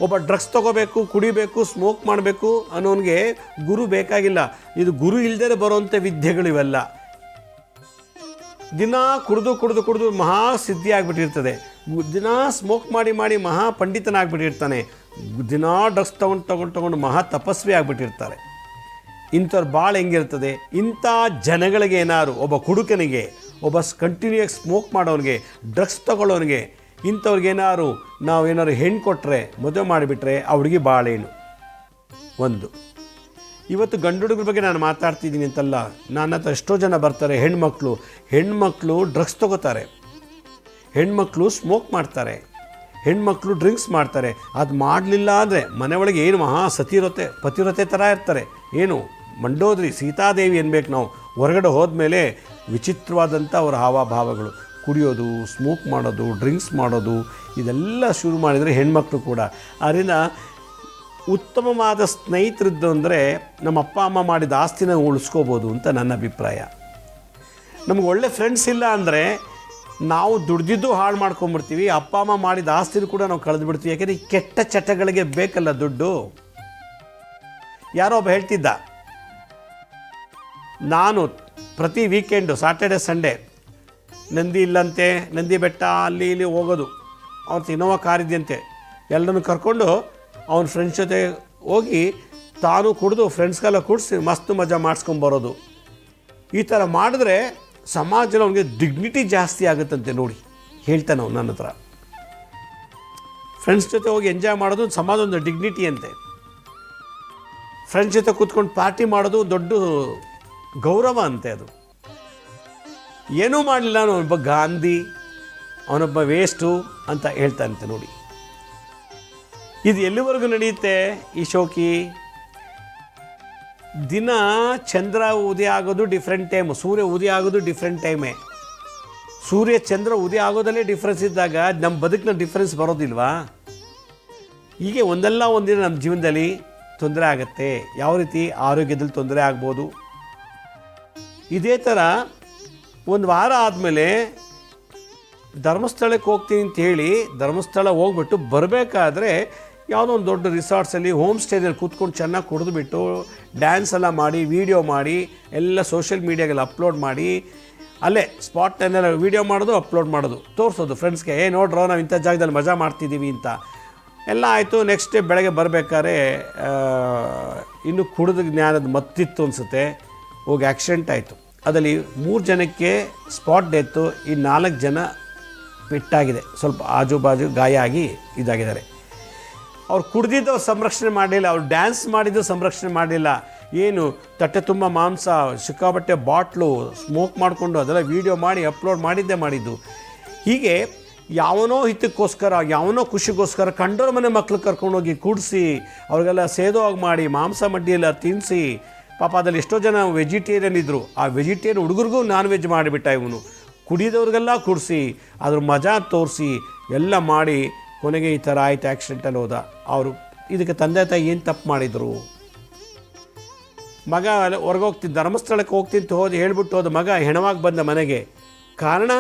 ಒಬ್ಬ ಡ್ರಗ್ಸ್ ತೊಗೋಬೇಕು, ಕುಡಿಬೇಕು ಸ್ಮೋಕ್ ಮಾಡಬೇಕು ಅನ್ನೋನಿಗೆ ಗುರು ಬೇಕಾಗಿಲ್ಲ. ಇದು ಗುರು ಇಲ್ಲದೇ ಬರುವಂಥ ವಿದ್ಯೆಗಳು ಇವೆಲ್ಲ ದಿನ ಕುಡಿದು ಕುಡಿದು ಕುಡಿದು ಮಹಾ ಸಿದ್ಧಿ ಆಗಿಬಿಟ್ಟಿರ್ತದೆ. ದಿನ ಸ್ಮೋಕ್ ಮಾಡಿ ಮಾಡಿ ಮಹಾ ಪಂಡಿತನಾಗ್ಬಿಟ್ಟಿರ್ತಾನೆ. ದಿನ ಡ್ರಗ್ಸ್ ತೊಗೊಂಡು ತೊಗೊಂಡು ತೊಗೊಂಡು ಮಹಾ ತಪಸ್ವಿ ಆಗಿಬಿಟ್ಟಿರ್ತಾರೆ. ಇಂಥವ್ರು ಭಾಳ ಹೆಂಗಿರ್ತದೆ? ಇಂಥ ಜನಗಳಿಗೆ ಏನಾದ್ರು, ಒಬ್ಬ ಕುಡುಕನಿಗೆ, ಒಬ್ಬ ಕಂಟಿನ್ಯೂಯಾಗಿ ಸ್ಮೋಕ್ ಮಾಡೋನಿಗೆ ಡ್ರಗ್ಸ್ ತೊಗೊಳ್ಳೋನಿಗೆ ಇಂಥವ್ರಿಗೇನಾದ್ರು ನಾವು ಏನಾದ್ರು ಹೆಣ್ಣು ಕೊಟ್ಟರೆ ಮದುವೆ ಮಾಡಿಬಿಟ್ರೆ ಅವ್ರಿಗೆ ಭಾಳ ಏನು ಒಂದು. ಇವತ್ತು ಗಂಡು ಹುಡುಗರ ಬಗ್ಗೆ ನಾನು ಮಾತಾಡ್ತಿದ್ದೀನಿ ಅಂತಲ್ಲ ನನ್ನ ಹತ್ರ ಎಷ್ಟೋ ಜನ ಬರ್ತಾರೆ, ಹೆಣ್ಮಕ್ಳು. ಹೆಣ್ಮಕ್ಳು ಡ್ರಗ್ಸ್ ತಗೋತಾರೆ. ಹೆಣ್ಮಕ್ಳು ಸ್ಮೋಕ್ ಮಾಡ್ತಾರೆ. ಹೆಣ್ಮಕ್ಳು ಡ್ರಿಂಕ್ಸ್ ಮಾಡ್ತಾರೆ. ಅದು ಮಾಡಲಿಲ್ಲ ಅಂದರೆ ಮನೆ ಒಳಗೆ ಏನು ಮಹಾ ಸತಿರತೆ ಪತಿರತೆ ಥರ ಇರ್ತಾರೆ. ಏನು? ಮಂಡೋದ್ರಿ, ಸೀತಾದೇವಿ ಅನ್ಬೇಕು ನಾವು. ಹೊರಗಡೆ ಹೋದ್ಮೇಲೆ ವಿಚಿತ್ರವಾದಂಥ ಅವರ ಹಾವಭಾವಗಳು. ಕುಡಿಯೋದು ಸ್ಮೋಕ್ ಮಾಡೋದು ಡ್ರಿಂಕ್ಸ್ ಮಾಡೋದು, ಇದೆಲ್ಲ ಶುರು ಮಾಡಿದರೆ ಹೆಣ್ಮಕ್ಳು ಕೂಡ. ಅದರಿಂದ ಉತ್ತಮವಾದ ಸ್ನೇಹಿತರಿದ್ದು ಅಂದರೆ ನಮ್ಮ ಅಪ್ಪ, ಅಮ್ಮ ಮಾಡಿದ ಆಸ್ತಿನ ಉಳಿಸ್ಕೋಬೋದು ಅಂತ ನನ್ನ ಅಭಿಪ್ರಾಯ. ನಮ್ಗೆ ಒಳ್ಳೆ ಫ್ರೆಂಡ್ಸ್ ಇಲ್ಲ ಅಂದರೆ ನಾವು ದುಡ್ದಿದ್ದು ಹಾಳು ಮಾಡ್ಕೊಂಬಿಡ್ತೀವಿ, ಅಪ್ಪ, ಅಮ್ಮ ಮಾಡಿದ ಆಸ್ತಿನೂ ಕೂಡ ನಾವು ಕಳೆದು ಬಿಡ್ತೀವಿ. ಯಾಕೆಂದರೆ ಕೆಟ್ಟ ಚಟಗಳಿಗೆ ಬೇಕಲ್ಲ ದುಡ್ಡು. ಯಾರೋ ಒಬ್ಬ ಹೇಳ್ತಿದ್ದ, ನಾನು ಪ್ರತಿ ವೀಕೆಂಡು ಸಾಟರ್ಡೆ ಸಂಡೇ ನಂದಿ ಇಲ್ಲಂತೆ, ನಂದಿ ಬೆಟ್ಟ ಅಲ್ಲಿ, ಇಲ್ಲಿ ಹೋಗೋದು. ಅವತ್ತು ಇನೋವಾ ಕಾರ್ ಎಲ್ಲರನ್ನು ಕರ್ಕೊಂಡು ಅವನ ಫ್ರೆಂಡ್ಸ್ ಜೊತೆ ಹೋಗಿ ತಾನು ಕುಡಿದು ಫ್ರೆಂಡ್ಸ್ಗೆಲ್ಲ ಕುಡಿಸಿ ಮಸ್ತ್ ಮಜಾ ಮಾಡಿಸ್ಕೊಂಬರೋದು ಈ ಥರ ಮಾಡಿದ್ರೆ ಸಮಾಜದಲ್ಲಿ ಅವನಿಗೆ ಡಿಗ್ನಿಟಿ ಜಾಸ್ತಿ ಆಗುತ್ತಂತೆ ನೋಡಿ. ಹೇಳ್ತಾನೆ ಅವ್ನು ನನ್ನ ಹತ್ರ. ಫ್ರೆಂಡ್ಸ್ ಜೊತೆ ಹೋಗಿ ಎಂಜಾಯ್ ಮಾಡೋದು ಸಮಾಜ ಒಂದು ಡಿಗ್ನಿಟಿ ಅಂತೆ. ಫ್ರೆಂಡ್ಸ್ ಜೊತೆ ಕೂತ್ಕೊಂಡು ಪಾರ್ಟಿ ಮಾಡೋದು ದೊಡ್ಡ ಗೌರವ ಅಂತೆ ಅದು. ಏನೂ ಮಾಡಲಿಲ್ಲ ಅವನೊಬ್ಬ ಗಾಂಧಿ, ಅವನೊಬ್ಬ ವೇಸ್ಟು ಅಂತ ಹೇಳ್ತಾನಂತೆ ನೋಡಿ. ಇದು ಎಲ್ಲಿವರೆಗೂ ನಡೆಯುತ್ತೆ ಈ ಶೋಕಿ ದಿನ ಚಂದ್ರ ಉದಯ ಆಗೋದು ಡಿಫ್ರೆಂಟ್ ಟೈಮ್ ಸೂರ್ಯ ಉದಯ ಆಗೋದು ಡಿಫ್ರೆಂಟ್ ಟೈಮೇ ಸೂರ್ಯ ಚಂದ್ರ ಉದಯ ಆಗೋದಲ್ಲೇ ಡಿಫ್ರೆನ್ಸ್ ಇದ್ದಾಗ ನಮ್ಮ ಬದುಕಿನ ಡಿಫ್ರೆನ್ಸ್ ಬರೋದಿಲ್ವಾ? ಹೀಗೆ ಒಂದಲ್ಲ ಒಂದಿನ ನಮ್ಮ ಜೀವನದಲ್ಲಿ ತೊಂದರೆ ಆಗುತ್ತೆ. ಯಾವ ರೀತಿ? ಆರೋಗ್ಯದಲ್ಲಿ ತೊಂದರೆ ಆಗ್ಬೋದು. ಇದೇ ಥರ ಒಂದು ವಾರ ಆದಮೇಲೆ ಧರ್ಮಸ್ಥಳಕ್ಕೆ ಹೋಗ್ತೀನಿ ಅಂತ ಹೇಳಿ ಧರ್ಮಸ್ಥಳ ಹೋಗ್ಬಿಟ್ಟು ಬರಬೇಕಾದ್ರೆ ಯಾವುದೋ ಒಂದು ದೊಡ್ಡ ರಿಸಾರ್ಟ್ಸಲ್ಲಿ ಹೋಮ್ ಸ್ಟೇದಲ್ಲಿ ಕೂತ್ಕೊಂಡು ಚೆನ್ನಾಗಿ ಕುಡಿದ್ಬಿಟ್ಟು ಡ್ಯಾನ್ಸ್ ಎಲ್ಲ ಮಾಡಿ ವೀಡಿಯೋ ಮಾಡಿ, ಎಲ್ಲ ಸೋಷಿಯಲ್ ಮೀಡಿಯಾಗೆಲ್ಲ ಅಪ್ಲೋಡ್ ಮಾಡಿ, ಅಲ್ಲೇ ಸ್ಪಾಟ್ ಸ್ಪಾಟ್ನೆಲ್ಲ ವೀಡಿಯೋ ಮಾಡೋದು ಅಪ್ಲೋಡ್ ಮಾಡೋದು. ತೋರಿಸೋದು ಫ್ರೆಂಡ್ಸ್ಗೆ ಏ, ನೋಡ್ರೋ, ನಾವು ಇಂಥ ಜಾಗದಲ್ಲಿ ಮಜಾ ಮಾಡ್ತಿದ್ದೀವಿ ಅಂತ. ಎಲ್ಲ ಆಯಿತು ನೆಕ್ಸ್ಟ್ ಡೇ ಬೆಳಗ್ಗೆ ಬರಬೇಕಾದ್ರೆ ಇನ್ನು ಕುಡಿದ ಜ್ಞಾನದ ಮತ್ತಿತ್ತು ಅನಿಸುತ್ತೆ. ಹೋಗಿ ಆಕ್ಸಿಡೆಂಟ್ ಆಯಿತು. ಅದರಲ್ಲಿ ಮೂರು ಜನಕ್ಕೆ ಸ್ಪಾಟ್ ಡೆತ್ತು ಈ ನಾಲ್ಕು ಜನ ಪೆಟ್ಟಾಗಿದೆ. ಸ್ವಲ್ಪ ಆಜು ಬಾಜು ಗಾಯ ಆಗಿ ಇದಾಗಿದ್ದಾರೆ. ಅವ್ರು ಕುಡ್ದಿದ್ದು ಅವ್ರು ಸಂರಕ್ಷಣೆ ಮಾಡಲಿಲ್ಲ, ಅವ್ರು ಡ್ಯಾನ್ಸ್ ಮಾಡಿದ್ದು ಸಂರಕ್ಷಣೆ ಮಾಡಲಿಲ್ಲ. ಏನು ತಟ್ಟೆ ತುಂಬ ಮಾಂಸ, ಸಿಕ್ಕಾಪಟ್ಟೆ ಬಾಟ್ಲು ಸ್ಮೋಕ್ ಮಾಡಿಕೊಂಡು ಅದೆಲ್ಲ ವೀಡಿಯೋ ಮಾಡಿ ಅಪ್ಲೋಡ್ ಮಾಡಿದ್ದೇ ಮಾಡಿದ್ದು. ಹೀಗೆ ಯಾವನೋ ಹಿತಕ್ಕೋಸ್ಕರ, ಯಾವನೋ ಖುಷಿಗೋಸ್ಕರ ಕಂಡೋರ ಮನೆ ಮಕ್ಳು ಕರ್ಕೊಂಡೋಗಿ ಕೂಡಿಸಿ, ಅವ್ರಿಗೆಲ್ಲ ಸೇದೋಗಿ ಮಾಡಿ, ಮಾಂಸ ಮಡ್ಡಿಯೆಲ್ಲ ತಿನ್ನಿಸಿ ಪಾಪ ಅದರಲ್ಲಿ ಎಷ್ಟೋ ಜನ ವೆಜಿಟೇರಿಯನ್ ಇದ್ದರು ಆ ವೆಜಿಟೇರಿಯನ್ ಹುಡುಗರಿಗೂ ನಾನ್ ವೆಜ್ ಮಾಡಿಬಿಟ್ಟ ಇವನು. ಕುಡಿದವ್ರಿಗೆಲ್ಲ ಕುಡಿಸಿ, ಅದ್ರ ಮಜಾ ತೋರಿಸಿ, ಎಲ್ಲ ಮಾಡಿ ಕೊನೆಗೆ ಈ ಥರ ಆಯಿತು ಆ್ಯಕ್ಸಿಡೆಂಟಲ್ಲಿ ಹೋದ. ಅವರು ಇದಕ್ಕೆ ತಂದೆ ತಾಯಿ ಏನು ತಪ್ಪು ಮಾಡಿದರು? ಮಗ ಅಲ್ಲಿ ಹೋಗ್ತಿ ಧರ್ಮಸ್ಥಳಕ್ಕೆ ಹೋಗ್ತಿಂತ ಹೋದು ಹೇಳಿಬಿಟ್ಟು ಹೇಳ್ಬಿಟ್ಟು ಹೋದ ಮಗ ಹೆಣವಾಗಿ ಬಂದ ಮನೆಗೆ. ಕಾರಣ,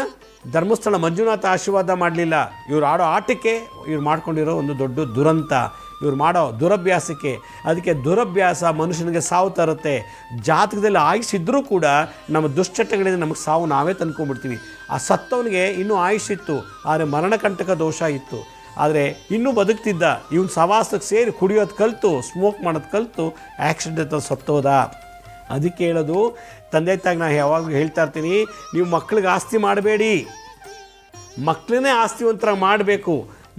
ಧರ್ಮಸ್ಥಳ ಮಂಜುನಾಥ ಆಶೀರ್ವಾದ ಮಾಡಲಿಲ್ಲ. ಇವ್ರು ಆಡೋ ಆಟಕ್ಕೆ ಇವ್ರು ಮಾಡ್ಕೊಂಡಿರೋ ಒಂದು ದೊಡ್ಡ ದುರಂತ. ಇವ್ರು ಮಾಡೋ ದುರಭ್ಯಾಸಕ್ಕೆ. ಅದಕ್ಕೆ ದುರಭ್ಯಾಸ ಮನುಷ್ಯನಿಗೆ ಸಾವು ತರುತ್ತೆ. ಜಾತಕದಲ್ಲಿ ಆಯುಷ್ಸಿದ್ರೂ ಕೂಡ ನಮ್ಮ ದುಶ್ಚಟಗಳಿಂದ ನಮಗೆ ಸಾವು ನಾವೇ ತಂದ್ಕೊಂಡ್ಬಿಡ್ತೀವಿ. ಆ ಸತ್ತವನಿಗೆ ಇನ್ನೂ ಆಯುಷಿತ್ತು ಆದರೆ ಮರಣಕಂಟಕ ದೋಷ ಇತ್ತು. ಆದರೆ ಇನ್ನೂ ಬದುಕ್ತಿದ್ದ ಇವನು ಸವಾಸಕ್ಕೆ ಸೇರಿ ಕುಡಿಯೋದು ಕಲಿತು ಸ್ಮೋಕ್ ಮಾಡೋದು ಕಲಿತು ಆಕ್ಸಿಡೆಂಟ್ ಸತ್ತೋದ. ಅದಕ್ಕೆ ಹೇಳೋದು, ತಂದೆ ತಾಯಿಗೆ ನಾನು ಯಾವಾಗಲೂ ಹೇಳ್ತಾ ಇರ್ತೀನಿ, ನೀವು ಮಕ್ಳಿಗೆ ಆಸ್ತಿ ಮಾಡಬೇಡಿ. ಮಕ್ಕಳನ್ನೇ ಆಸ್ತಿವಂತರ ಮಾಡಬೇಕು.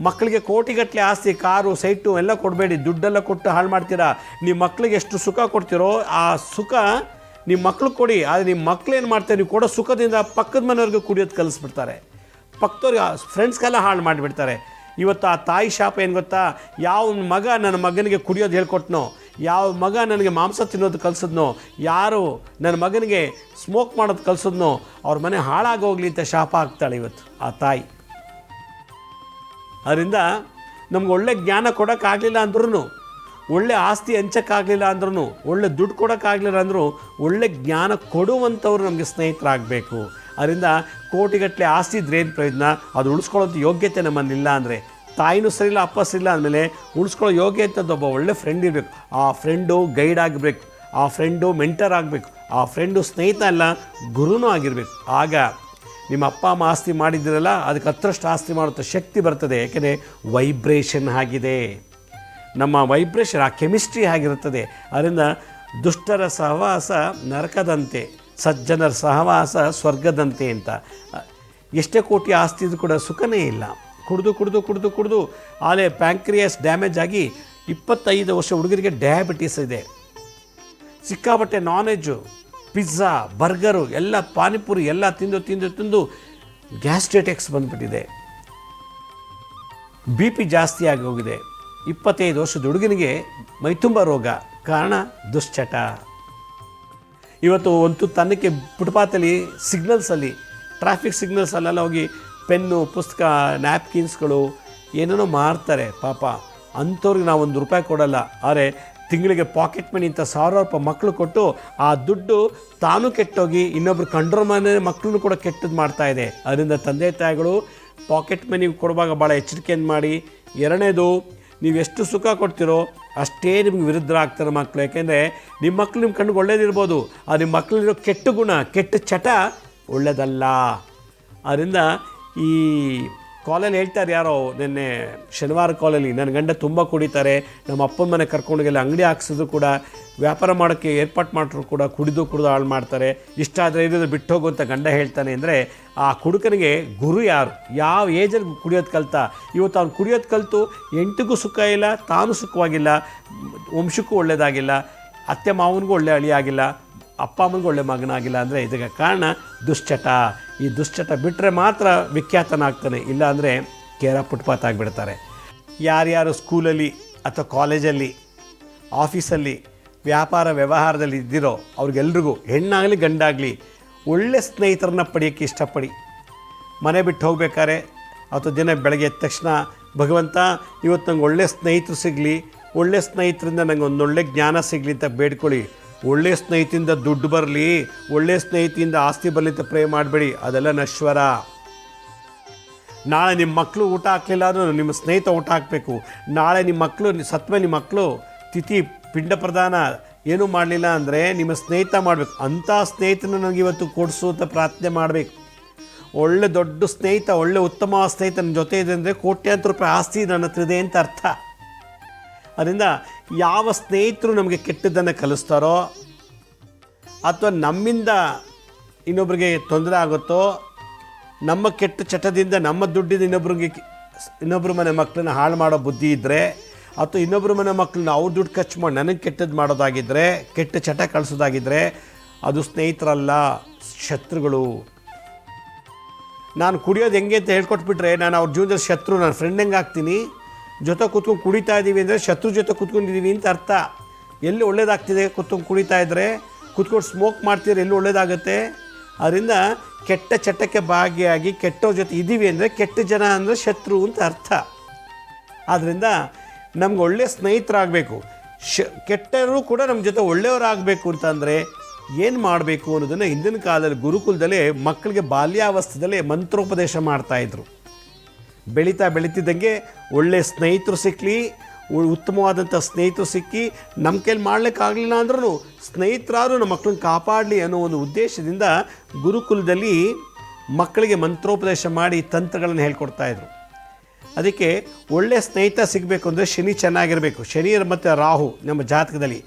ಮಕ್ಕಳಿಗೆ ಕೋಟಿಗಟ್ಟಲೆ ಆಸ್ತಿ, ಕಾರು, ಸೈಟು ಎಲ್ಲ ಕೊಡಬೇಡಿ. ದುಡ್ಡೆಲ್ಲ ಕೊಟ್ಟು ಹಾಳು ಮಾಡ್ತೀರಾ? ನಿಮ್ಮ ಮಕ್ಕಳಿಗೆ ಎಷ್ಟು ಸುಖ ಕೊಡ್ತೀರೋ, ಆ ಸುಖ ನಿಮ್ಮ ಮಕ್ಳಿಗೆ ಕೊಡಿ. ಆದರೆ ನಿಮ್ಮ ಮಕ್ಳು ಏನು ಮಾಡ್ತಾರೆ, ನೀವು ಕೊಡೋ ಸುಖದಿಂದ ಪಕ್ಕದ ಮನೆಯವ್ರಿಗೆ ಕುಡಿಯೋದು ಕಲಿಸ್ಬಿಡ್ತಾರೆ. ಪಕ್ಕದವ್ರಿಗೆ ಫ್ರೆಂಡ್ಸ್ಗೆಲ್ಲ ಹಾಳು ಮಾಡಿಬಿಡ್ತಾರೆ. ಇವತ್ತು ಆ ತಾಯಿ ಶಾಪ ಏನು ಗೊತ್ತಾ? ಯಾವ ಮಗ ನನ್ನ ಮಗನಿಗೆ ಕುಡಿಯೋದು ಹೇಳ್ಕೊಟ್ನೋ, ಯಾವ ಮಗ ನನಗೆ ಮಾಂಸ ತಿನ್ನೋದು ಕಲಿಸಿದ್ನೋ, ಯಾರು ನನ್ನ ಮಗನಿಗೆ ಸ್ಮೋಕ್ ಮಾಡೋದು ಕಲಿಸಿದ್ನೋ, ಅವ್ರ ಮನೆ ಹಾಳಾಗೋಗ್ಲಿ ಅಂತ ಶಾಪ ಆಗ್ತಾಳೆ ಇವತ್ತು ಆ ತಾಯಿ. ಅದರಿಂದ ನಮ್ಗೆ ಒಳ್ಳೆ ಜ್ಞಾನ ಕೊಡೋಕ್ಕಾಗಲಿಲ್ಲ ಅಂದ್ರೂ ಒಳ್ಳೆ ಆಸ್ತಿ ಹಂಚಕ್ಕಾಗಲಿಲ್ಲ ಅಂದ್ರೂ ಒಳ್ಳೆ ದುಡ್ಡು ಕೊಡೋಕ್ಕಾಗಲಿಲ್ಲ ಅಂದರೂ, ಒಳ್ಳೆ ಜ್ಞಾನ ಕೊಡುವಂಥವ್ರು ನಮಗೆ ಸ್ನೇಹಿತರಾಗಬೇಕು. ಅದರಿಂದ ಕೋಟಿಗಟ್ಟಲೆ ಆಸ್ತಿ ಇದ್ರೇನು ಪ್ರಯೋಜನ ಅದು ಉಳಿಸ್ಕೊಳ್ಳೋಂಥ ಯೋಗ್ಯತೆ ನಮ್ಮಲ್ಲಿಲ್ಲ ಅಂದರೆ ತಾಯಿನೂ ಸರಿಯಿಲ್ಲ ಅಪ್ಪ ಸರಿಯಿಲ್ಲ ಅಂದಮೇಲೆ ಉಳಿಸ್ಕೊಳ್ಳೋ ಯೋಗ್ಯತೆ ಒಬ್ಬ ಒಳ್ಳೆ ಫ್ರೆಂಡ್ ಇರಬೇಕು. ಆ ಫ್ರೆಂಡು ಗೈಡ್ ಆಗಬೇಕು, ಆ ಫ್ರೆಂಡು ಮೆಂಟರ್ ಆಗಬೇಕು, ಆ ಫ್ರೆಂಡು ಸ್ನೇಹಿತ ಅಲ್ಲ, ಗುರುನೂ ಆಗಿರಬೇಕು. ಆಗ ನಿಮ್ಮ ಅಪ್ಪ, ಅಮ್ಮ ಆಸ್ತಿ ಮಾಡಿದ್ದೀರಲ್ಲ, ಅದಕ್ಕೆ ಹತ್ತರಷ್ಟು ಆಸ್ತಿ ಮಾಡುವಂಥ ಶಕ್ತಿ ಬರ್ತದೆ. ಯಾಕೆಂದರೆ ವೈಬ್ರೇಷನ್ ಆಗಿದೆ. ನಮ್ಮ ವೈಬ್ರೇಷನ್ ಆ ಕೆಮಿಸ್ಟ್ರಿ ಆಗಿರುತ್ತದೆ. ಅದರಿಂದ ದುಷ್ಟರ ಸಹವಾಸ ನರಕದಂತೆ. ಸಜ್ಜನರ ಸಹವಾಸ ಸ್ವರ್ಗದಂತೆ ಅಂತ. ಎಷ್ಟೇ ಕೋಟಿ ಆಸ್ತಿ ಇದ್ರೂ ಕೂಡ ಸುಖನೇ ಇಲ್ಲ. ಕುಡಿದು ಕುಡಿದು ಕುಡಿದು ಕುಡಿದು ಆಲೆ ಪ್ಯಾಂಕ್ರಿಯಸ್ ಡ್ಯಾಮೇಜ್ ಆಗಿ ಇಪ್ಪತ್ತೈದು ವರ್ಷ ಹುಡುಗರಿಗೆ ಡಯಾಬಿಟೀಸ್ ಇದೆ. ಸಿಕ್ಕಾಪಟ್ಟೆ ನಾನ್ ವೆಜ್ಜು ಪಿಜ್ಜಾ, ಬರ್ಗರು, ಎಲ್ಲ ಪಾನಿಪುರಿ ಎಲ್ಲ ತಿಂದು ತಿಂದು ತಿಂದು ಗ್ಯಾಸ್ಟ್ರೇಟೆಕ್ಸ್ ಬಂದುಬಿಟ್ಟಿದೆ. ಬಿ ಪಿ ಜಾಸ್ತಿ ಆಗಿ ಹೋಗಿದೆ. ಇಪ್ಪತ್ತೈದು ವರ್ಷದ ಹುಡುಗನಿಗೆ ಮೈತುಂಬ ರೋಗ. ಕಾರಣ ದುಶ್ಚಟ. ಇವತ್ತು ಒಂದು ತನ್ನಕ್ಕೆ ಫುಟ್ಪಾತಲ್ಲಿ ಸಿಗ್ನಲ್ಸಲ್ಲಿ ಟ್ರಾಫಿಕ್ ಸಿಗ್ನಲ್ಸಲ್ಲೆಲ್ಲ ಹೋಗಿ ಪೆನ್ನು, ಪುಸ್ತಕ ನ್ಯಾಪ್ಕಿನ್ಸ್ಗಳು ಏನೇನೋ ಮಾರ್ತಾರೆ, ಪಾಪ. ಅಂಥವ್ರಿಗೆ ನಾವು ಒಂದು ರೂಪಾಯಿ ಕೊಡಲ್ಲ. ಆದರೆ ತಿಂಗಳಿಗೆ ಪಾಕೆಟ್ ಮನಿ ಇಂಥ ಸಾವಿರ ರೂಪಾಯಿ ಮಕ್ಕಳು ಕೊಟ್ಟು ಆ ದುಡ್ಡು ತಾನು ಕೆಟ್ಟೋಗಿ ಇನ್ನೊಬ್ರು ಕಂಡ್ರ ಮನೆ ಮಕ್ಕಳನ್ನು ಕೂಡ ಕೆಟ್ಟದ್ದು ಮಾಡ್ತಾ ಇದೆ. ಅದರಿಂದ ತಂದೆ ತಾಯಿಗಳು ಪಾಕೆಟ್ ಮನಿ ಕೊಡುವಾಗ ಭಾಳ ಎಚ್ಚರಿಕೆಯನ್ನು ಮಾಡಿ. ಎರಡನೇದು ನೀವು ಎಷ್ಟು ಸುಖ ಕೊಡ್ತೀರೋ ಅಷ್ಟೇ ನಿಮ್ಗೆ ವಿರುದ್ಧ ಆಗ್ತಾರೆ ಮಕ್ಕಳು ಯಾಕೆಂದರೆ ನಿಮ್ಮ ಮಕ್ಕಳು ನಿಮ್ಮ ಕಣ್ಣಿಗೆ ಒಳ್ಳೇದಿರ್ಬೋದು, ಆ ನಿಮ್ಮ ಮಕ್ಕಳಿರೋ ಕೆಟ್ಟ ಗುಣ, ಕೆಟ್ಟ ಚಟ ಒಳ್ಳೆಯದಲ್ಲ ಆದ್ದರಿಂದ ಈ ಕಾಲಲ್ಲಿ ಹೇಳ್ತಾರೆ ಯಾರೋ, ನಿನ್ನೆ ಶನಿವಾರ ಕಾಲಲ್ಲಿ, ನನ್ನ ಗಂಡ ತುಂಬ ಕುಡಿತಾರೆ, ನಮ್ಮ ಅಪ್ಪನ ಮನೆ ಕರ್ಕೊಂಡೋಗೆಲ್ಲ ಅಂಗಡಿ ಹಾಕ್ಸಿದ್ರು ಕೂಡ, ವ್ಯಾಪಾರ ಮಾಡೋಕ್ಕೆ ಏರ್ಪಾಟ್ ಮಾಡಿದ್ರು ಕೂಡ, ಕುಡಿದು ಕುಡಿದು ಹಾಳು ಮಾಡ್ತಾರೆ, ಇಷ್ಟ ಆದರೆ ಇರೋದು ಬಿಟ್ಟು ಹೋಗುವಂಥ ಗಂಡ ಹೇಳ್ತಾನೆ ಅಂದರೆ, ಆ ಕುಡುಕನಿಗೆ ಗುರು ಯಾರು? ಯಾವ ಏಜಲ್ಲಿ ಕುಡಿಯೋದು ಕಲ್ತ? ಇವತ್ತು ಅವ್ನು ಕುಡಿಯೋದು ಕಲಿತು, ಎಂಟಿಗೂ ಸುಖ ಇಲ್ಲ, ತಾನು ಸುಖವಾಗಿಲ್ಲ, ವಂಶಕ್ಕೂ ಒಳ್ಳೆಯದಾಗಿಲ್ಲ ಅತ್ತೆ ಮಾವನಿಗೂ ಒಳ್ಳೆ ಅಳಿಯಾಗಿಲ್ಲ ಅಪ್ಪ ಅಮ್ಮನಿಗೆ ಒಳ್ಳೆ ಮಗನಾಗಿಲ್ಲ ಅಂದರೆ ಇದಕ್ಕೆ ಕಾರಣ ದುಶ್ಚಟ. ಈ ದುಶ್ಚಟ ಬಿಟ್ಟರೆ ಮಾತ್ರ ವಿಖ್ಯಾತನಾಗ್ತಾನೆ, ಇಲ್ಲ ಅಂದರೆ ಕೇರ ಪುಟ್ಪಾತ್ ಆಗಿಬಿಡ್ತಾರೆ. ಯಾರ್ಯಾರು ಸ್ಕೂಲಲ್ಲಿ ಅಥವಾ ಕಾಲೇಜಲ್ಲಿ, ಆಫೀಸಲ್ಲಿ, ವ್ಯಾಪಾರ ವ್ಯವಹಾರದಲ್ಲಿ ಇದ್ದಿರೋ ಅವ್ರಿಗೆಲ್ರಿಗೂ ಹೆಣ್ಣಾಗಲಿ ಗಂಡಾಗಲಿ ಒಳ್ಳೆ ಸ್ನೇಹಿತರನ್ನ ಪಡೆಯೋಕ್ಕೆ ಇಷ್ಟಪಡಿ. ಮನೆ ಬಿಟ್ಟು ಹೋಗ್ಬೇಕಾದ್ರೆ ಅಥವಾ ದಿನ ಬೆಳಗ್ಗೆ ಎದ್ದ ತಕ್ಷಣ, ಭಗವಂತ ಇವತ್ತು ನಂಗೆ ಒಳ್ಳೆ ಸ್ನೇಹಿತರು ಸಿಗಲಿ, ಒಳ್ಳೆ ಸ್ನೇಹಿತರಿಂದ ನಂಗೆ ಒಂದೊಳ್ಳೆ ಜ್ಞಾನ ಸಿಗಲಿ ಅಂತ ಬೇಡ್ಕೊಳ್ಳಿ. ಒಳ್ಳೆ ಸ್ನೇಹಿತಿಂದ ದುಡ್ಡು ಬರಲಿ, ಒಳ್ಳೆ ಸ್ನೇಹಿತಿಯಿಂದ ಆಸ್ತಿ ಬರಲಿ ಅಂತ ಪ್ರೇ ಮಾಡಬೇಡಿ, ಅದೆಲ್ಲ ನಶ್ವರ. ನಾಳೆ ನಿಮ್ಮ ಮಕ್ಕಳು ಊಟ ಹಾಕಲಿಲ್ಲ ಅಂದ್ರೂ ನಿಮ್ಮ ಸ್ನೇಹಿತ ಊಟ ಹಾಕಬೇಕು. ನಾಳೆ ನಿಮ್ಮ ಮಕ್ಕಳು ಸತ್ಮೇಲೆ ನಿಮ್ಮ ಮಕ್ಕಳು ತಿಥಿ ಪಿಂಡ ಪ್ರದಾನ ಏನೂ ಮಾಡಲಿಲ್ಲ ಅಂದರೆ ನಿಮ್ಮ ಸ್ನೇಹಿತ ಮಾಡಬೇಕು. ಅಂಥ ಸ್ನೇಹಿತನ ನನಗೆ ಇವತ್ತು ಕೊಡಿಸು ಅಂತ ಪ್ರಾರ್ಥನೆ ಮಾಡಬೇಕು. ಒಳ್ಳೆ ದೊಡ್ಡ ಸ್ನೇಹಿತ, ಒಳ್ಳೆ ಉತ್ತಮ ಸ್ನೇಹಿತನ ಜೊತೆ ಇದೆ ಅಂದರೆ ಕೋಟ್ಯಾಂತರ ರೂಪಾಯಿ ಆಸ್ತಿ ನನ್ನ ಹತ್ರ ಇದೆ ಅಂತ ಅರ್ಥ. ಅದರಿಂದ ಯಾವ ಸ್ನೇಹಿತರು ನಮಗೆ ಕೆಟ್ಟದ್ದನ್ನು ಕಲಿಸ್ತಾರೋ ಅಥವಾ ನಮ್ಮಿಂದ ಇನ್ನೊಬ್ರಿಗೆ ತೊಂದರೆ ಆಗುತ್ತೋ, ನಮ್ಮ ಕೆಟ್ಟ ಚಟದಿಂದ, ನಮ್ಮ ದುಡ್ಡಿಂದ ಇನ್ನೊಬ್ರಿಗೆ ಇನ್ನೊಬ್ಬರು ಮನೆ ಮಕ್ಕಳನ್ನ ಹಾಳು ಮಾಡೋ ಬುದ್ಧಿ ಇದ್ದರೆ ಅಥವಾ ಇನ್ನೊಬ್ರ ಮನೆ ಮಕ್ಕಳನ್ನ ಅವ್ರ ದುಡ್ಡು ಖರ್ಚು ಮಾಡಿ ನನಗೆ ಕೆಟ್ಟದ್ದು ಮಾಡೋದಾಗಿದ್ದರೆ ಕೆಟ್ಟ ಚಟ ಕಳಿಸೋದಾಗಿದ್ದರೆ ಅದು ಸ್ನೇಹಿತರಲ್ಲ, ಶತ್ರುಗಳು. ನಾನು ಕುಡಿಯೋದು ಹೆಂಗೆ ಅಂತ ಹೇಳ್ಕೊಟ್ಬಿಟ್ರೆ ನಾನು ಅವ್ರ ಜೀವನದಲ್ಲಿ ಶತ್ರು ನನ್ನ ಫ್ರೆಂಡ್ ಹೆಂಗೆ ಆಗ್ತೀನಿ? ಜೊತೆ ಕೂತ್ಕೊಂಡು ಕುಡಿತಾ ಇದ್ದೀವಿ ಅಂದರೆ ಶತ್ರು ಜೊತೆ ಕೂತ್ಕೊಂಡಿದ್ದೀವಿ ಅಂತ ಅರ್ಥ. ಎಲ್ಲಿ ಒಳ್ಳೇದಾಗ್ತಿದೆ ಕೂತ್ಕೊಂಡು ಕುಡಿತಾ ಇದ್ದರೆ ಕೂತ್ಕೊಂಡು ಸ್ಮೋಕ್ ಮಾಡ್ತಿದ್ರೆ ಎಲ್ಲಿ ಒಳ್ಳೇದಾಗುತ್ತೆ? ಅದರಿಂದ ಕೆಟ್ಟ ಚಟಕ್ಕೆ ಭಾಗಿಯಾಗಿ ಕೆಟ್ಟವ್ರ ಜೊತೆ ಇದ್ದೀವಿ ಅಂದರೆ ಕೆಟ್ಟ ಜನ ಅಂದರೆ ಶತ್ರು ಅಂತ ಅರ್ಥ. ಆದ್ದರಿಂದ ನಮ್ಗೆ ಒಳ್ಳೆಯ ಸ್ನೇಹಿತರಾಗಬೇಕು. ಶ ಕೆಟ್ಟರೂ ಕೂಡ ನಮ್ಮ ಜೊತೆ ಒಳ್ಳೆಯವರಾಗಬೇಕು ಅಂತಂದರೆ ಏನು ಮಾಡಬೇಕು ಅನ್ನೋದನ್ನು ಹಿಂದಿನ ಕಾಲದಲ್ಲಿ ಗುರುಕುಲದಲ್ಲೇ ಮಕ್ಕಳಿಗೆ ಬಾಲ್ಯಾವಸ್ಥೆದಲ್ಲಿ ಮಂತ್ರೋಪದೇಶ ಮಾಡ್ತಾಯಿದ್ರು ಬೆಳೀತಾ ಬೆಳೀತಿದ್ದಂಗೆ ಒಳ್ಳೆ ಸ್ನೇಹಿತರು ಸಿಕ್ಕಲಿ ಉತ್ತಮವಾದಂಥ ಸ್ನೇಹಿತರು ಸಿಕ್ಕಿ ನಮ್ಮ ಕೈಲಿ ಮಾಡಲಿಕ್ಕಾಗಲಿಲ್ಲ ಅಂದ್ರೂ ಸ್ನೇಹಿತರಾದರೂ ನಮ್ಮ ಮಕ್ಕಳನ್ನ ಕಾಪಾಡಲಿ ಅನ್ನೋ ಒಂದು ಉದ್ದೇಶದಿಂದ ಗುರುಕುಲದಲ್ಲಿ ಮಕ್ಕಳಿಗೆ ಮಂತ್ರೋಪದೇಶ ಮಾಡಿ ತಂತ್ರಗಳನ್ನು ಹೇಳ್ಕೊಡ್ತಾಯಿದ್ರು ಅದಕ್ಕೆ ಒಳ್ಳೆಯ ಸ್ನೇಹಿತ ಸಿಗಬೇಕು ಅಂದರೆ ಶನಿ ಚೆನ್ನಾಗಿರಬೇಕು. ಶನಿ ಮತ್ತು ರಾಹು ನಮ್ಮ ಜಾತಕದಲ್ಲಿ.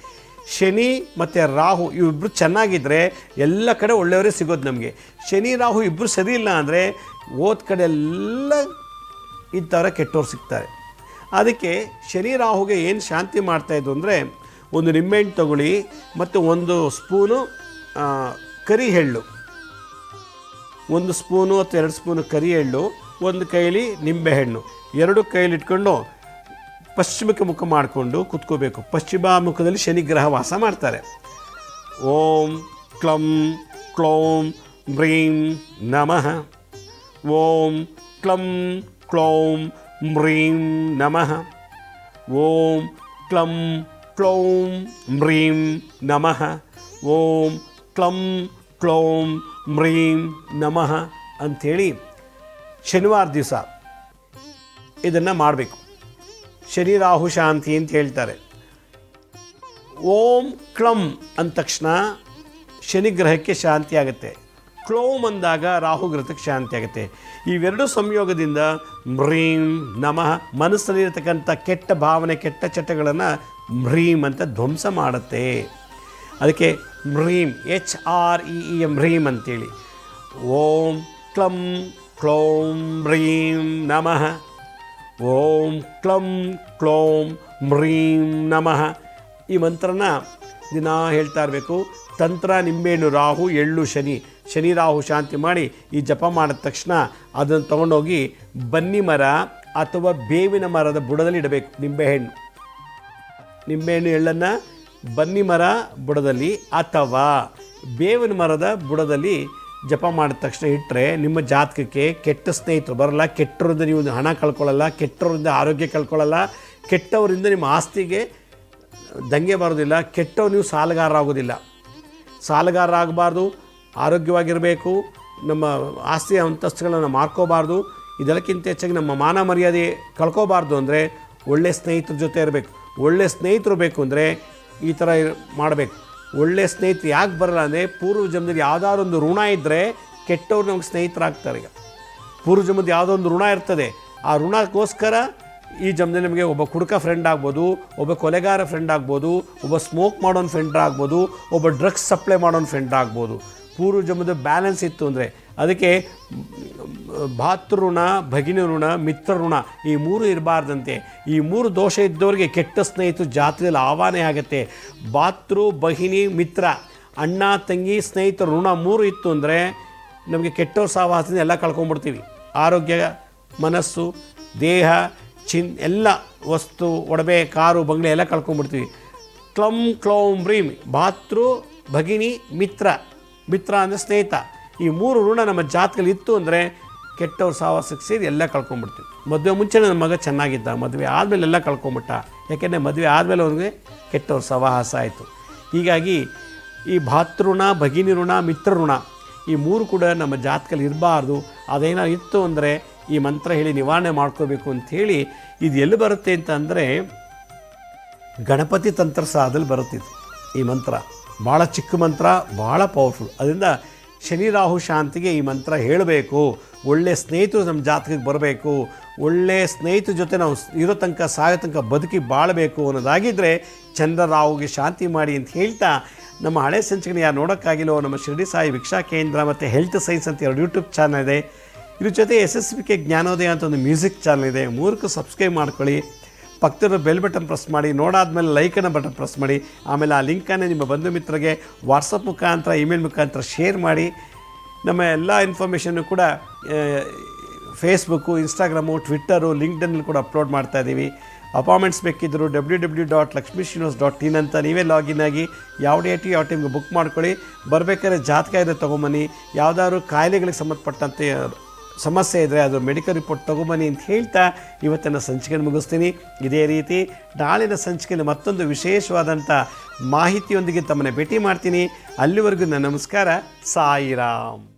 ಶನಿ ಮತ್ತು ರಾಹು ಇವಿಬ್ಬರು ಚೆನ್ನಾಗಿದ್ದರೆ ಎಲ್ಲ ಕಡೆ ಒಳ್ಳೆಯವರೇ ಸಿಗೋದು ನಮಗೆ. ಶನಿ, ರಾಹು ಇಬ್ಬರು ಸರಿ ಇಲ್ಲ ಅಂದರೆ ಓದ್ ಕಡೆ ಎಲ್ಲ ಇಂಥವ್ರ ಕೆಟ್ಟವ್ರು ಸಿಗ್ತಾರೆ. ಅದಕ್ಕೆ ಶನಿ ರಾಹುಗೆ ಏನು ಶಾಂತಿ ಮಾಡ್ತಾಯಿದ್ದು ಅಂದರೆ ಒಂದು ನಿಂಬೆಹಣ್ಣು ತಗೊಳ್ಳಿ ಮತ್ತು ಒಂದು ಸ್ಪೂನು ಕರಿ ಎಳ್ಳು ಒಂದು ಸ್ಪೂನು ಅಥವಾ ಎರಡು ಸ್ಪೂನು ಕರಿ ಎಳ್ಳು ಒಂದು ಕೈಲಿ ನಿಂಬೆಹಣ್ಣು. ಎರಡು ಕೈಲಿ ಇಟ್ಕೊಂಡು ಪಶ್ಚಿಮಕ್ಕೆ ಮುಖ ಮಾಡಿಕೊಂಡು ಕುತ್ಕೋಬೇಕು. ಪಶ್ಚಿಮ ಮುಖದಲ್ಲಿ ಶನಿ ಗ್ರಹ ವಾಸ ಮಾಡ್ತಾರೆ. ಓಂ ಕ್ಲಂ ಕ್ಲೋಂ ಬ್ರೀಂ ನಮಃ. ಓಂ ಕ್ಲಂ ಕ್ಲೋಂ ಮ್ರೀಂ ನಮಃ ಓಂ ಕ್ಲಂ ಕ್ಲೌಂ ಮ್ರೀಂ ನಮಃ ಓಂ ಕ್ಲಂ ಕ್ಲೌಂ ಮ್ರೀಂ ನಮಃ ಅಂಥೇಳಿ ಶನಿವಾರ ದಿವಸ ಇದನ್ನು ಮಾಡಬೇಕು. ಶನಿ ಶಾಂತಿ ಅಂತ ಹೇಳ್ತಾರೆ. ಓಂ ಕ್ಲಂ ಅಂದ ತಕ್ಷಣ ಶನಿಗ್ರಹಕ್ಕೆ ಶಾಂತಿ ಆಗುತ್ತೆ. ಕ್ಲೋಮ್ ಅಂದಾಗ ರಾಹು ಗ್ರಹಕ್ಕೆ ಶಾಂತಿ ಆಗುತ್ತೆ. ಇವೆರಡು ಸಂಯೋಗದಿಂದ ಮ್ರೀಂ ನಮಃ ಮನಸ್ಸಲ್ಲಿರತಕ್ಕಂಥ ಕೆಟ್ಟ ಭಾವನೆ, ಕೆಟ್ಟ ಚಟಗಳನ್ನು ಮ್ರೀಂ ಅಂತ ಧ್ವಂಸ ಮಾಡುತ್ತೆ. ಅದಕ್ಕೆ ಮ್ರೀಂ, H R E E M ಮ್ರೀಂ ಅಂತೇಳಿ. ಓಂ ಕ್ಲಂ ಕ್ಲೋಂ ಮ್ರೀಂ ನಮಃ. ಓಂ ಕ್ಲಂ ಕ್ಲೋಂ ಮ್ರೀಂ ನಮಃ. ಈ ಮಂತ್ರನ ದಿನ ಹೇಳ್ತಾ ಇರಬೇಕು. ತಂತ್ರ ನಿಂಬೆಹಣ್ಣು ರಾಹು, ಎಳ್ಳು ಶನಿ. ಶನಿ ರಾಹು ಶಾಂತಿ ಮಾಡಿ ಈ ಜಪ ಮಾಡಿದ ತಕ್ಷಣ ಅದನ್ನು ತೊಗೊಂಡೋಗಿ ಬನ್ನಿ ಮರ ಅಥವಾ ಬೇವಿನ ಮರದ ಬುಡದಲ್ಲಿ ಇಡಬೇಕು ನಿಂಬೆಹಣ್ಣು ನಿಂಬೆಹಣ್ಣು ಎಳ್ಳನ್ನು ಬನ್ನಿ ಮರ ಬುಡದಲ್ಲಿ ಅಥವಾ ಬೇವಿನ ಮರದ ಬುಡದಲ್ಲಿ ಜಪ ಮಾಡಿದ ತಕ್ಷಣ ಇಟ್ಟರೆ ನಿಮ್ಮ ಜಾತಕಕ್ಕೆ ಕೆಟ್ಟ ಸ್ನೇಹಿತರು, ಬರಲ್ಲ, ಕೆಟ್ಟರಿಂದ ನೀವು ಹಣ ಕಳ್ಕೊಳ್ಳಲ್ಲ ಕೆಟ್ಟವರಿಂದ ಆರೋಗ್ಯ ಕಳ್ಕೊಳ್ಳಲ್ಲ, ಕೆಟ್ಟವರಿಂದ ನಿಮ್ಮ ಆಸ್ತಿಗೆ ದಂಗೆ ಬರೋದಿಲ್ಲ ಕೆಟ್ಟವ್ರು ನೀವು ಸಾಲಗಾರರಾಗೋದಿಲ್ಲ ಸಾಲಗಾರರಾಗಬಾರ್ದು ಆರೋಗ್ಯವಾಗಿರಬೇಕು, ನಮ್ಮ ಆಸ್ತಿ ಅಂತಸ್ತುಗಳನ್ನು ಮಾರ್ಕೋಬಾರ್ದು, ಇದೆಲ್ಲಕ್ಕಿಂತ ಹೆಚ್ಚಾಗಿ ನಮ್ಮ ಮಾನ ಮರ್ಯಾದೆ ಕಳ್ಕೋಬಾರ್ದು ಅಂದರೆ ಒಳ್ಳೆಯ ಸ್ನೇಹಿತರ ಜೊತೆ ಇರಬೇಕು. ಒಳ್ಳೆ ಸ್ನೇಹಿತರು ಬೇಕು ಅಂದರೆ ಈ ಥರ ಮಾಡಬೇಕು. ಒಳ್ಳೆ ಸ್ನೇಹಿತರು ಯಾಕೆ ಬರಲ್ಲ ಅಂದರೆ ಪೂರ್ವ ಜನ್ಮದಲ್ಲಿ ಯಾವುದಾದ್ರು ಒಂದು ಋಣ ಇದ್ದರೆ ಕೆಟ್ಟವ್ರು ನಮ್ಗೆ ಸ್ನೇಹಿತರಾಗ್ತಾರೆ ಈಗ. ಪೂರ್ವ ಜನ್ಮದ ಯಾವುದೋ ಒಂದು ಋಣ ಇರ್ತದೆ. ಆ ಋಣಕ್ಕೋಸ್ಕರ ಈ ಜನ್ಮದಲ್ಲಿ ನಮಗೆ ಒಬ್ಬ ಕುಡುಕ ಫ್ರೆಂಡ್ ಆಗ್ಬೋದು, ಒಬ್ಬ ಕೊಲೆಗಾರ ಫ್ರೆಂಡ್ ಆಗ್ಬೋದು, ಒಬ್ಬ ಸ್ಮೋಕ್ ಮಾಡೋನ್ ಫ್ರೆಂಡ್ ಆಗ್ಬೋದು, ಒಬ್ಬ ಡ್ರಗ್ಸ್ ಸಪ್ಲೈ ಮಾಡೋನ್ ಫ್ರೆಂಡ್ ಆಗ್ಬೋದು. ಪೂರ್ವ ಜಮದ ಬ್ಯಾಲೆನ್ಸ್ ಇತ್ತು ಅಂದರೆ ಅದಕ್ಕೆ, ಭಾತೃಋಣ ಭಗಿನಿ ಋಣ ಮಿತ್ರ ಋಣ ಈ ಮೂರು ಇರಬಾರ್ದಂತೆ. ಈ ಮೂರು ದೋಷ ಇದ್ದವರಿಗೆ ಕೆಟ್ಟ ಸ್ನೇಹಿತರು ಜಾತ್ರೆಯಲ್ಲಿ ಆಹ್ವಾನೆ ಆಗುತ್ತೆ. ಭಾತೃ, ಭಗಿನಿ, ಮಿತ್ರ, ಅಣ್ಣ, ತಂಗಿ ಸ್ನೇಹಿತರು ಋಣ ಮೂರು ಇತ್ತು ಅಂದರೆ ನಮಗೆ ಕೆಟ್ಟವ್ರ ಸಹವಾಸದಿಂದ ಎಲ್ಲ ಕಳ್ಕೊಂಡ್ಬಿಡ್ತೀವಿ. ಆರೋಗ್ಯ, ಮನಸ್ಸು, ದೇಹ, ಚಿನ್, ಎಲ್ಲ ವಸ್ತು, ಒಡವೆ, ಕಾರು ಬಂಗ್ಲೆ ಎಲ್ಲ ಕಳ್ಕೊಂಡ್ಬಿಡ್ತೀವಿ. ಕ್ಲಂ, ಕ್ಲೌಂ, ಬ್ರೀಮ್, ಭಾತೃ, ಭಗಿನಿ, ಮಿತ್ರ. ಮಿತ್ರ ಅಂದರೆ ಸ್ನೇಹಿತ. ಈ ಮೂರು ಋಣ ನಮ್ಮ ಜಾತಕದಲ್ಲಿ ಇತ್ತು ಅಂದರೆ ಕೆಟ್ಟವ್ರ ಸಹವಾಸಕ್ಕೆ ಸೇರಿ ಎಲ್ಲ ಕಳ್ಕೊಂಡ್ಬಿಡ್ತೀವಿ ಮದುವೆ ಮುಂಚೆ ನನ್ನ ಮಗ ಚೆನ್ನಾಗಿದ್ದ, ಮದುವೆ ಆದಮೇಲೆ ಎಲ್ಲ ಕಳ್ಕೊಂಬಿಟ್ಟ. ಯಾಕೆಂದರೆ ಮದುವೆ ಆದಮೇಲೆ ಅವ್ರಿಗೆ ಕೆಟ್ಟವ್ರ ಸಹವಾಸ ಆಯಿತು. ಹೀಗಾಗಿ ಈ ಭಾತೃಋಣ ಭಗಿನಿ ಋಣ, ಮಿತ್ರ ಋಣ ಈ ಮೂರು ಕೂಡ ನಮ್ಮ ಜಾತಕಲ್ಲಿ ಇರಬಾರ್ದು. ಅದೇನಾದ್ರು ಇತ್ತು ಅಂದರೆ ಈ ಮಂತ್ರ ಹೇಳಿ ನಿವಾರಣೆ ಮಾಡ್ಕೋಬೇಕು ಅಂಥೇಳಿ ಇದು ಎಲ್ಲಿ ಬರುತ್ತೆ ಅಂತ ಅಂದರೆ ಗಣಪತಿ ತಂತ್ರ ಸಹದಲ್ಲಿ ಬರುತ್ತಿತ್ತು ಈ ಮಂತ್ರ. ಭಾಳ ಚಿಕ್ಕ ಮಂತ್ರ ಭಾಳ ಪವರ್ಫುಲ್ ಅದರಿಂದ ಶನಿ ರಾಹು ಶಾಂತಿಗೆ ಈ ಮಂತ್ರ ಹೇಳಬೇಕು. ಒಳ್ಳೆಯ ಸ್ನೇಹಿತರು ನಮ್ಮ ಜಾತಕಕ್ಕೆ ಬರಬೇಕು. ಒಳ್ಳೆಯ ಸ್ನೇಹಿತರ ಜೊತೆ ನಾವು ಇರೋ ತನಕ ಸಾಯೋ ತನಕ ಬದುಕಿ ಬಾಳಬೇಕು ಅನ್ನೋದಾಗಿದ್ದರೆ ಚಂದ್ರ ರಾಹುಗೆ ಶಾಂತಿ ಮಾಡಿ ಅಂತ ಹೇಳ್ತಾ ನಮ್ಮ ಹಳೆ ಸಂಚಿಕೆನ ಯಾರು ನೋಡೋಕ್ಕಾಗಿಲ್ಲೋ, ನಮ್ಮ ಶಿರಡಿ ಸಾಯಿ ಭಿಕ್ಷಾ ಕೇಂದ್ರ ಮತ್ತು ಹೆಲ್ತ್ ಸೈನ್ಸ್ ಅಂತ ಎರಡು ಯೂಟ್ಯೂಬ್ ಚಾನಲ್ ಇದೆ. ಇದ್ರ ಜೊತೆ ಎಸ್ ಎಸ್ ಬಿ ಕೆ ಜ್ಞಾನೋದಯ ಅಂತ ಒಂದು ಮ್ಯೂಸಿಕ್ ಚಾನಲ್ ಇದೆ. ಮೂರಕ್ಕೂ ಸಬ್ಸ್ಕ್ರೈಬ್ ಮಾಡ್ಕೊಳ್ಳಿ. ಪಕ್ಕದ ಬೆಲ್ ಬಟನ್ ಪ್ರೆಸ್ ಮಾಡಿ, ನೋಡಾದ್ಮೇಲೆ ಲೈಕನ್ನು ಬಟನ್ ಪ್ರೆಸ್ ಮಾಡಿ, ಆಮೇಲೆ ಆ ಲಿಂಕನ್ನು ನಿಮ್ಮ ಬಂಧು ಮಿತ್ರರಿಗೆ ವಾಟ್ಸಪ್ ಮುಖಾಂತರ ಇಮೇಲ್ ಮುಖಾಂತರ ಶೇರ್ ಮಾಡಿ. ನಮ್ಮ ಎಲ್ಲ ಇನ್ಫಾರ್ಮೇಷನ್ನು ಕೂಡ ಫೇಸ್ಬುಕ್ಕು ಇನ್ಸ್ಟಾಗ್ರಾಮು ಟ್ವಿಟ್ಟರು ಲಿಂಕ್ಡನ್ನಲ್ಲಿ ಕೂಡ ಅಪ್ಲೋಡ್ ಮಾಡ್ತಾ ಇದ್ದೀವಿ. Appointments ಬೇಕಿದ್ದರು W W dot Lakshmi Srinivas dot in ಅಂತ ನೀವೇ ಲಾಗಿನ್ ಆಗಿ ಯಾವ ಡೇಟ್ ಯಾವ ಟೈಮ್ಗೆ ಬುಕ್ ಮಾಡ್ಕೊಳ್ಳಿ. ಬರಬೇಕಾದ್ರೆ ಜಾತಕ ಇದೆ ತೊಗೊಂಬನ್ನಿ. ಯಾವುದಾದ್ರು ಕಾಯಿಲೆಗಳಿಗೆ ಸಂಬಂಧಪಟ್ಟಂತೆ ಸಮಸ್ಯೆ ಇದ್ದರೆ ಅದು ಮೆಡಿಕಲ್ ರಿಪೋರ್ಟ್ ತೊಗೊಂಬನಿ ಅಂತ ಹೇಳ್ತಾ ಇವತ್ತಿನ ಸಂಚಿಕೆ ಮುಗಿಸ್ತೀನಿ. ಇದೇ ರೀತಿ ನಾಳಿನ ಸಂಚಿಕೆಯಲ್ಲಿ ಮತ್ತೊಂದು ವಿಶೇಷವಾದಂಥ ಮಾಹಿತಿಯೊಂದಿಗೆ ತಮ್ಮನ್ನು ಭೇಟಿ ಮಾಡ್ತೀನಿ. ಅಲ್ಲಿವರೆಗೂ ನನ್ನ ನಮಸ್ಕಾರ. ಸಾಯಿರಾಮ್.